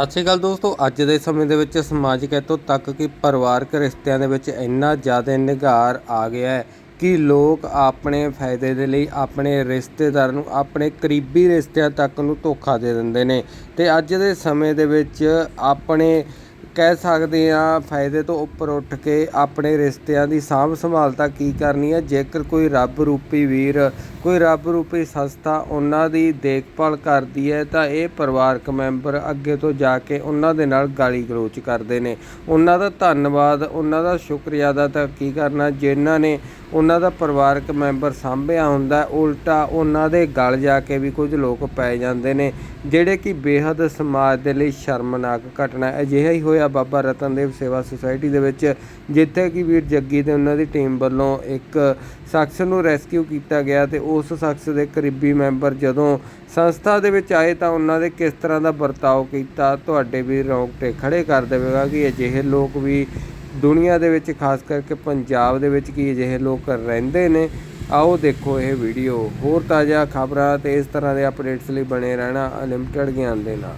ਸਤਿ ਸ਼੍ਰੀ ਅਕਾਲ ਦੋਸਤੋ, ਅੱਜ ਦੇ ਸਮੇਂ ਦੇ ਵਿੱਚ ਸਮਾਜਿਕ ਇੱਥੋਂ ਤੱਕ ਕਿ ਪਰਿਵਾਰਕ ਰਿਸ਼ਤਿਆਂ ਦੇ ਵਿੱਚ ਇੰਨਾ ਜ਼ਿਆਦਾ ਨਿਗਾਰ ਆ ਗਿਆ ਹੈ ਕਿ ਲੋਕ ਆਪਣੇ ਫਾਇਦੇ ਦੇ ਲਈ ਆਪਣੇ ਰਿਸ਼ਤੇਦਾਰ ਨੂੰ, ਆਪਣੇ ਕਰੀਬੀ ਰਿਸ਼ਤਿਆਂ ਤੱਕ ਨੂੰ ਧੋਖਾ ਦੇ ਦਿੰਦੇ ਨੇ। ਤੇ ਅੱਜ ਦੇ ਸਮੇਂ ਦੇ ਵਿੱਚ ਆਪਣੇ ਕਹਿ ਸਕਦੇ ਆ ਫਾਇਦੇ ਤੋਂ ਉੱਪਰ ਉੱਠ ਕੇ ਆਪਣੇ ਰਿਸ਼ਤਿਆਂ ਦੀ ਸਾਂਭ ਸੰਭਾਲ ਤਾਂ ਕੀ ਕਰਨੀ ਹੈ? ਜੇਕਰ ਕੋਈ ਰੱਬ ਰੂਪੀ ਵੀਰ, ਕੋਈ ਰੱਬ ਰੂਪੀ ਸੰਸਥਾ ਉਹਨਾਂ ਦੀ ਦੇਖਭਾਲ ਕਰਦੀ ਹੈ ਤਾਂ ਇਹ ਪਰਿਵਾਰਕ ਮੈਂਬਰ ਅੱਗੇ ਤੋਂ ਜਾ ਕੇ ਉਹਨਾਂ ਦੇ ਨਾਲ ਗਾਲੀ ਗਲੋਚ ਕਰਦੇ ਨੇ। ਉਹਨਾਂ ਦਾ ਧੰਨਵਾਦ, ਉਹਨਾਂ ਦਾ ਸ਼ੁਕਰੀਆ ਦਾ ਤਾਂ ਕੀ ਕਰਨਾ? ਜਿਨ੍ਹਾਂ ਨੇ ਉਹਨਾਂ ਦਾ ਪਰਿਵਾਰਕ ਮੈਂਬਰ ਸਾਂਭਿਆ ਹੁੰਦਾ ਉਲਟਾ ਉਹਨਾਂ ਦੇ ਗਲ ਜਾ ਕੇ ਵੀ ਕੁਝ ਲੋਕ ਪੈ ਜਾਂਦੇ ਨੇ, ਜਿਹੜੇ ਕਿ ਬੇਹੱਦ ਸਮਾਜ ਦੇ ਲਈ ਸ਼ਰਮਨਾਕ ਘਟਨਾ ਅਜਿਹਾ ਹੀ ਹੋਇਆ ਬਾਬਾ ਰਤਨਦੇਵ ਸੇਵਾ ਸੁਸਾਇਟੀ ਦੇ ਵਿੱਚ, ਜਿੱਥੇ ਕਿ ਵੀਰ ਜੱਗੀ ਤੇ ਉਹਨਾਂ ਦੀ ਟੀਮ ਵੱਲੋਂ ਇੱਕ ਸ਼ਖਸ ਨੂੰ ਰੈਸਕਿਊ ਕੀਤਾ ਗਿਆ ਤੇ ਉਸ ਸ਼ਖਸ ਦੇ ਕਰੀਬੀ ਮੈਂਬਰ ਜਦੋਂ ਸੰਸਥਾ ਦੇ ਵਿੱਚ ਆਏ ਤਾਂ ਉਹਨਾਂ ਦੇ ਕਿਸ ਤਰ੍ਹਾਂ ਦਾ ਵਰਤਾਓ ਕੀਤਾ, ਤੁਹਾਡੇ ਵੀ ਰੌਂਗਟੇ ਖੜੇ ਕਰ ਦੇਵੇਗਾ ਕਿ ਅਜਿਹੇ ਲੋਕ ਵੀ ਦੁਨੀਆ ਦੇ ਵਿੱਚ ਖਾਸ ਕਰਕੇ ਪੰਜਾਬ ਦੇ ਵਿੱਚ ਕੀ ਅਜਿਹੇ ਲੋਕ ਰਹਿੰਦੇ ਨੇ ਆਓ ਦੇਖੋ ਇਹ ਵੀਡੀਓ। ਹੋਰ ਤਾਜ਼ਾ ਖਬਰਾਂ ਤੇ ਇਸ ਤਰ੍ਹਾਂ ਦੇ ਅਪਡੇਟਸ ਲਈ ਬਣੇ ਰਹਿਣਾ ਅਨਲਿਮਟਿਡ ਗਿਆਨ ਦੇ ਨਾਲ।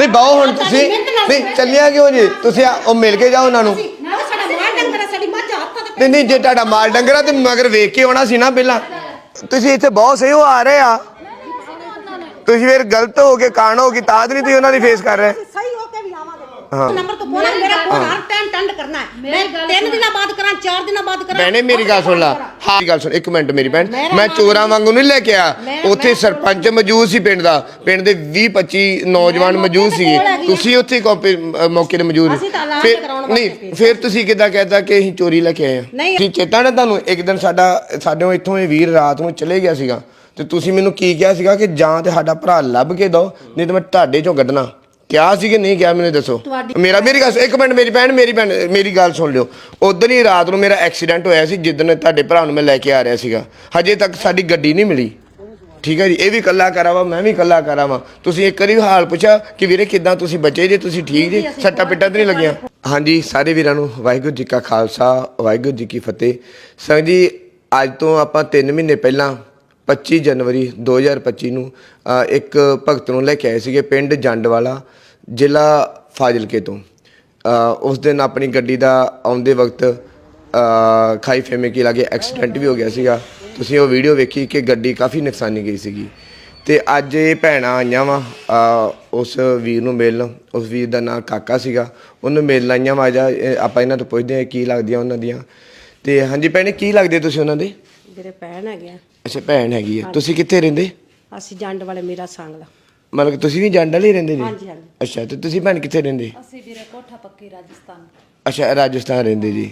ਨਹੀਂ ਬਾਓ ਹੁਣ ਤੁਸੀਂ ਨਹੀਂ ਚੱਲਿਆ ਕਿਉਂ ਜੀ? ਤੁਸੀਂ ਆ- ਉਹ ਮਿਲ ਕੇ ਜਾਓ ਉਹਨਾਂ ਨੂੰ। ਨਾ ਸਾਡਾ ਮਾਲ ਡੰਗਰ ਆ, ਸਾਡੀ ਮੱਝ ਹੱਥਾਂ ਤੇ ਨਹੀਂ ਨਹੀਂ ਜੇ ਤੁਹਾਡਾ ਮਾਲ ਡੰਗਰਾ ਤੇ ਮਗਰ ਵੇਖ ਕੇ ਆਉਣਾ ਸੀ ਨਾ ਪਹਿਲਾਂ। ਤੁਸੀਂ ਇੱਥੇ ਬਹੁਤ ਸਹੀ ਹੋ ਆ ਰਹੇ ਆ। ਤੁਸੀਂ ਫਿਰ ਗਲਤ ਹੋ ਕੇ ਕਾਣ ਹੋ ਕੇ ਤਾਂ ਨਹੀਂ ਤੁਸੀਂ ਉਹਨਾਂ ਦੀ ਫੇਸ ਕਰ ਰਹੇ। ਸਹੀ ਹੋ। ਨੰਬਰ ਤੋਂ ਫੋਨ ਮੇਰਾ ਫੋਨ ਹਰ ਟਾਈਮ ਟੰਡ ਕਰਨਾ ਹੈ। ਮੈਂ ਤਿੰਨ ਦਿਨਾਂ ਬਾਅਦ ਕਰਾਂ ਚਾਰ ਦਿਨਾਂ ਬਾਅਦ ਕਰਾਂ। ਭੈਣੇ ਮੇਰੀ ਗੱਲ ਸੁਣ ਲਾ। ਹਾਂ ਗੱਲ ਸੁਣ ਇੱਕ ਮਿੰਟ ਮੇਰੀ ਭੈਣ। ਮੈਂ ਚੋਰਾਂ ਵਾਂਗੂ ਨਹੀਂ ਲੈ ਕੇ ਆ ਉੱਥੇ ਸਰਪੰਚ ਮੌਜੂਦ ਸੀ ਪਿੰਡ ਦਾ। ਪਿੰਡ ਦੇ 20 25 ਨੌਜਵਾਨ ਮੌਜੂਦ ਸੀਗੇ। ਤੁਸੀਂ ਉੱਥੇ ਕਾਪੀ ਮੌਕੇ ਤੇ ਮੌਜੂਦ ਨਹੀਂ ਫਿਰ ਤੁਸੀਂ ਕਿੱਦਾਂ ਕਹਿਤਾ ਕਿ ਅਸੀਂ ਚੋਰੀ ਲੈ ਕੇ ਆਏ ਆ ਨਹੀਂ। ਕੀ ਚੇਤਾ ਨਾ ਤੁਹਾਨੂੰ? ਇੱਕ ਦਿਨ ਸਾਡਾ ਸਾਡੇ ਇੱਥੋਂ ਇਹ ਵੀਰ ਰਾਤ ਨੂੰ ਚਲੇ ਗਿਆ ਸੀਗਾ। ਤੇ ਤੁਸੀਂ ਮੈਨੂੰ ਕੀ ਕਿਹਾ ਸੀਗਾ ਕਿ ਜਾਂ ਤੇ ਸਾਡਾ ਭਰਾ ਲੱਭ ਕੇ ਦਿਓ ਨਹੀਂ ਤਾਂ ਮੈਂ ਤੁਹਾਡੇ ਚੋਂ ਕੱਢਣਾ। ਕਿਹਾ ਸੀ ਕਿ ਨਹੀਂ ਕਿਹਾ ਮੈਨੂੰ ਦੱਸੋ। ਤੁਹਾਡੀ- ਮੇਰਾ ਮੇਰੀ ਗੱਲ ਇੱਕ ਮਿੰਟ ਮੇਰੀ ਭੈਣ ਮੇਰੀ ਭੈਣ ਮੇਰੀ ਗੱਲ ਸੁਣ ਲਿਓ। ਉਦੋਂ ਹੀ ਰਾਤ ਨੂੰ ਮੇਰਾ ਐਕਸੀਡੈਂਟ ਹੋਇਆ ਸੀ ਜਿੱਦਣ ਤੁਹਾਡੇ ਭਰਾ ਨੂੰ ਮੈਂ ਲੈ ਕੇ ਆ ਰਿਹਾ ਸੀਗਾ। ਹਜੇ ਤੱਕ ਸਾਡੀ ਗੱਡੀ ਨਹੀਂ ਮਿਲੀ। ਠੀਕ ਹੈ ਜੀ? ਇਹ ਵੀ ਕੱਲਾ ਕਰਾ ਵਾ ਮੈਂ ਵੀ ਕੱਲਾ ਕਰਾ ਵਾ ਤੁਸੀਂ ਇੱਕ ਵਾਰੀ ਹਾਲ ਪੁੱਛਿਆ ਕਿ ਵੀਰੇ ਕਿਦਾਂ ਤੁਸੀਂ ਬਚੇ ਜੇ? ਤੁਸੀਂ ਠੀਕ ਜੀ? ਸੱਟਾ ਪਿੱਟਾਂ ਤੇ ਨਹੀਂ ਲੱਗੀਆਂ? ਹਾਂਜੀ ਸਾਰੇ ਵੀਰਾਂ ਨੂੰ ਵਾਹਿਗੁਰੂ ਜੀ ਕਾ ਖਾਲਸਾ ਵਾਹਿਗੁਰੂ ਜੀ ਕੀ ਫਤਿਹ। ਸੰਗ ਜੀ ਅੱਜ ਤੋਂ ਆਪਾਂ 3 ਮਹੀਨੇ ਪਹਿਲਾਂ 25 ਜਨਵਰੀ 2025 ਨੂੰ ਅ, ਇੱਕ ਭਗਤ ਨੂੰ ਲੈ ਕੇ ਆਏ ਸੀਗੇ ਪਿੰਡ ਜੰਡਵਾਲਾ ਜ਼ਿਲ੍ਹਾ ਫਾਜ਼ਿਲਕੇ ਤੋਂ। ਅ, ਉਸ ਦਿਨ ਆਪਣੀ ਗੱਡੀ ਦਾ ਆਉਂਦੇ ਵਕਤ ਅ, ਖਾਈ ਫੇਮੇ ਕੀ ਲਾਗੇ ਐਕਸੀਡੈਂਟ ਵੀ ਹੋ ਗਿਆ ਸੀਗਾ। ਤੁਸੀਂ ਉਹ ਵੀਡੀਓ ਵੇਖੀ ਕਿ ਗੱਡੀ ਕਾਫੀ ਨੁਕਸਾਨੀ ਗਈ ਸੀਗੀ। ਤੇ ਅੱਜ ਇਹ ਭੈਣਾਂ ਆਈਆਂ ਵਾ ਉਸ ਵੀਰ ਨੂੰ ਮਿਲਣ। ਉਸ ਵੀਰ ਦਾ ਨਾਂ ਕਾਕਾ ਸੀਗਾ। ਉਹਨੂੰ ਮਿਲਣ ਆਈਆਂ ਵਾ ਜਾ ਆਪਾਂ ਇਹਨਾਂ ਤੋਂ ਪੁੱਛਦੇ ਹਾਂ ਕੀ ਲੱਗਦੀਆਂ ਉਹਨਾਂ ਦੀਆਂ। ਤੇ ਹਾਂਜੀ ਭੈਣੇ ਕੀ ਲੱਗਦੇ ਤੁਸੀਂ ਉਹਨਾਂ ਦੇ? ਮੇਰੇ ਭੈਣ ਹੈਗੇ ਆ। ਅੱਛਾ ਭੈਣ ਹੈਗੀ ਹੈ ਤੁਸੀਂ ਕਿੱਥੇ ਰਹਿੰਦੇ? ਅਸੀਂ ਜੰਡ ਵਾਲੇ ਮੇਰਾ ਸੰਗਲਾ ਮਤਲਬ ਕਿ ਤੁਸੀਂ ਵੀ ਜੰਡਲ ਹੀ ਰਹਿੰਦੇ ਜੀ? ਹਾਂਜੀ ਹਾਂਜੀ। ਅੱਛਾ ਤੇ ਤੁਸੀਂ ਭੈਣ ਕਿੱਥੇ ਰਹਿੰਦੇ? ਅਸੀਂ ਵੀਰੇ ਕੋਠਾ ਪੱਕੀ ਰਾਜਸਥਾਨ। ਅੱਛਾ ਰਾਜਸਥਾਨ ਰਹਿੰਦੇ ਜੀ।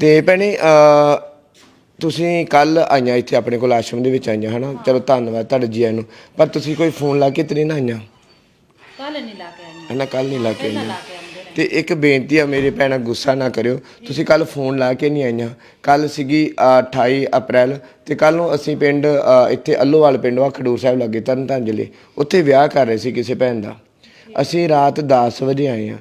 ਤੇ ਭੈਣੇ ਅ, ਤੁਸੀਂ ਕੱਲ ਆਈਆਂ ਇੱਥੇ ਆਪਣੇ ਕੋਲ ਆਸ਼ਰਮ ਦੇ ਵਿੱਚ ਆਈਆਂ ਹਨਾ? ਚਲੋ ਧੰਨਵਾਦ ਤੁਹਾਡੇ ਜੀ ਆਇਆਂ ਨੂੰ। ਪਰ ਤੁਸੀਂ ਕੋਈ ਫੋਨ ਲਾ ਕੇ ਤੇ ਨਹੀਂ ਨਾ ਆਈਆਂ? ਕੱਲ ਨਹੀਂ ਲਾ ਕੇ ਆਈ ਹਨਾ ਕੱਲ ਨਹੀਂ ਲਾ ਕੇ ਆਈਆਂ। ਤੇ ਇੱਕ ਬੇਨਤੀ ਆ ਮੇਰੇ ਭੈਣਾਂ ਗੁੱਸਾ ਨਾ ਕਰਿਓ। ਤੁਸੀਂ ਕੱਲ ਫੋਨ ਲਾ ਕੇ ਨਹੀਂ ਆਈਆਂ। ਕੱਲ ਸੀਗੀ ਅ, 28 ਅਪ੍ਰੈਲ ਤੇ ਕੱਲ ਨੂੰ ਅਸੀਂ ਪਿੰਡ ਅ, ਇੱਥੇ ਅੱਲੋਵਾਲ ਪਿੰਡ ਵਾ ਖਡੂਰ ਸਾਹਿਬ ਲੱਗੇ ਤਰਨਤਾਰਨ ਜ਼ਿਲ੍ਹੇ ਉੱਥੇ ਵਿਆਹ ਕਰ ਰਹੇ ਸੀ ਕਿਸੇ ਭੈਣ ਦਾ। ਅਸੀਂ ਰਾਤ 10 ਵਜੇ ਆਏ ਆ।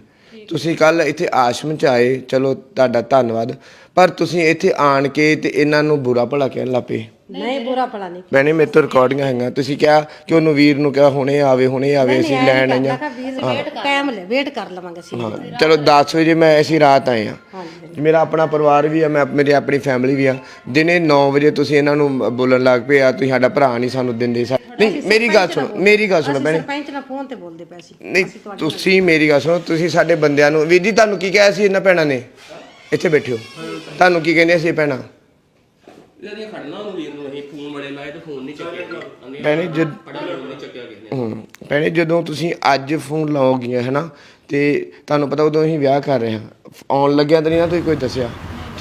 ਤੁਸੀਂ ਕੱਲ ਇੱਥੇ ਆਸ਼ਰਮ ਚ ਆਏ। ਚਲੋ ਤੁਹਾਡਾ ਧੰਨਵਾਦ। ਪਰ ਤੁਸੀਂ ਇੱਥੇ ਆਣ ਕੇ ਤੇ ਇਹਨਾਂ ਨੂੰ ਬੁਰਾ ਭਲਾ ਕਹਿਣ ਲੱਪੇ ਨਹੀਂ ਬੁਰਾ ਭਲਾ ਨਹੀਂ। ਮੈਨੇ ਮੇਰੇ ਤੋਂ ਰਿਕਾਰਡਿੰਗਾਂ ਹੈਗੀਆਂ। ਤੁਸੀਂ ਕਿਹਾ ਕਿ ਉਹਨੂੰ ਵੀਰ ਨੂੰ ਕਿਹਾ ਹੁਣੇ ਆਵੇ ਹੁਣੇ ਆਵੇ ਅਸੀਂ ਲੈਣ ਆਈਆਂ। ਟਾਈਮ ਲੈ ਵੇਟ ਕਰ ਲਵਾਂਗੇ ਅਸੀਂ। ਹਾਂ। ਚਲੋ 10 ਵਜੇ ਮੈਂ ਅਸੀਂ ਰਾਤ ਆਏ ਆ ਮੇਰਾ ਆਪਣਾ ਪਰਿਵਾਰ ਵੀ ਆ ਮੈਂ ਮੇਰੀ ਆਪਣੀ ਫੈਮਿਲੀ ਵੀ ਆ। ਦਿਨੇ 9 ਵਜੇ ਤੁਸੀਂ ਇਹਨਾਂ ਨੂੰ ਬੋਲਣ ਲੱਗ ਪਏ ਆ ਤੁਸੀਂ ਸਾਡਾ ਭਰਾ ਨਹੀਂ ਸਾਨੂੰ ਦਿੰਦੇ। ਸਾ ਨਹੀਂ ਮੇਰੀ ਗੱਲ ਸੁਣੋ ਮੇਰੀ ਗੱਲ ਸੁਣੋ ਭੈਣੇ। ਸਰਪੰਚ ਨਾਲ ਫੋਨ ਤੇ ਬੋਲਦੇ ਪਏ ਸੀ। ਨਹੀਂ ਤੁਸੀਂ ਮੇਰੀ ਗੱਲ ਸੁਣੋ ਤੁਸੀਂ ਸਾਡੇ ਬੰਦਿਆਂ ਨੂੰ ਵੀਰ ਜੀ ਤੁਹਾਨੂੰ ਕੀ ਕਿਹਾ ਸੀ ਇਹਨਾਂ ਭੈਣਾਂ ਨੇ? ਇੱਥੇ ਬੈਠਿਓ। ਤੁਹਾਨੂੰ ਕੀ ਕਹਿੰਦੇ ਸੀ ਭੈਣਾਂ? ਇਹਦੇ ਖੜਨਾ ਉਹਨੂੰ ਵੀਰ ਨੂੰ ਅਸੀਂ ਫੋਨ ਬੜੇ ਲਾਏ ਤੇ ਫੋਨ ਨਹੀਂ ਚੱਕਿਆ। ਗਿਆ ਭੈਣੇ ਜਦ ਫੜਾ ਫੋਨ ਨਹੀਂ ਚੱਕਿਆ ਕਿਸੇ ਨੇ। ਹੂੰ। ਭੈਣੇ ਜਦੋਂ ਤੁਸੀਂ ਅੱਜ ਫੋਨ ਲਾਓਗੀਆਂ ਹਨਾ ਤੇ ਤੁਹਾਨੂੰ ਪਤਾ ਉਦੋਂ ਅਸੀਂ ਵਿਆਹ ਕਰ ਰਹੇ ਹਾਂ। ਆਉਣ ਲੱਗਿਆ ਤਾਂ ਨਹੀਂ ਨਾ ਤੁਸੀਂ ਕੋਈ ਦੱਸਿਆ?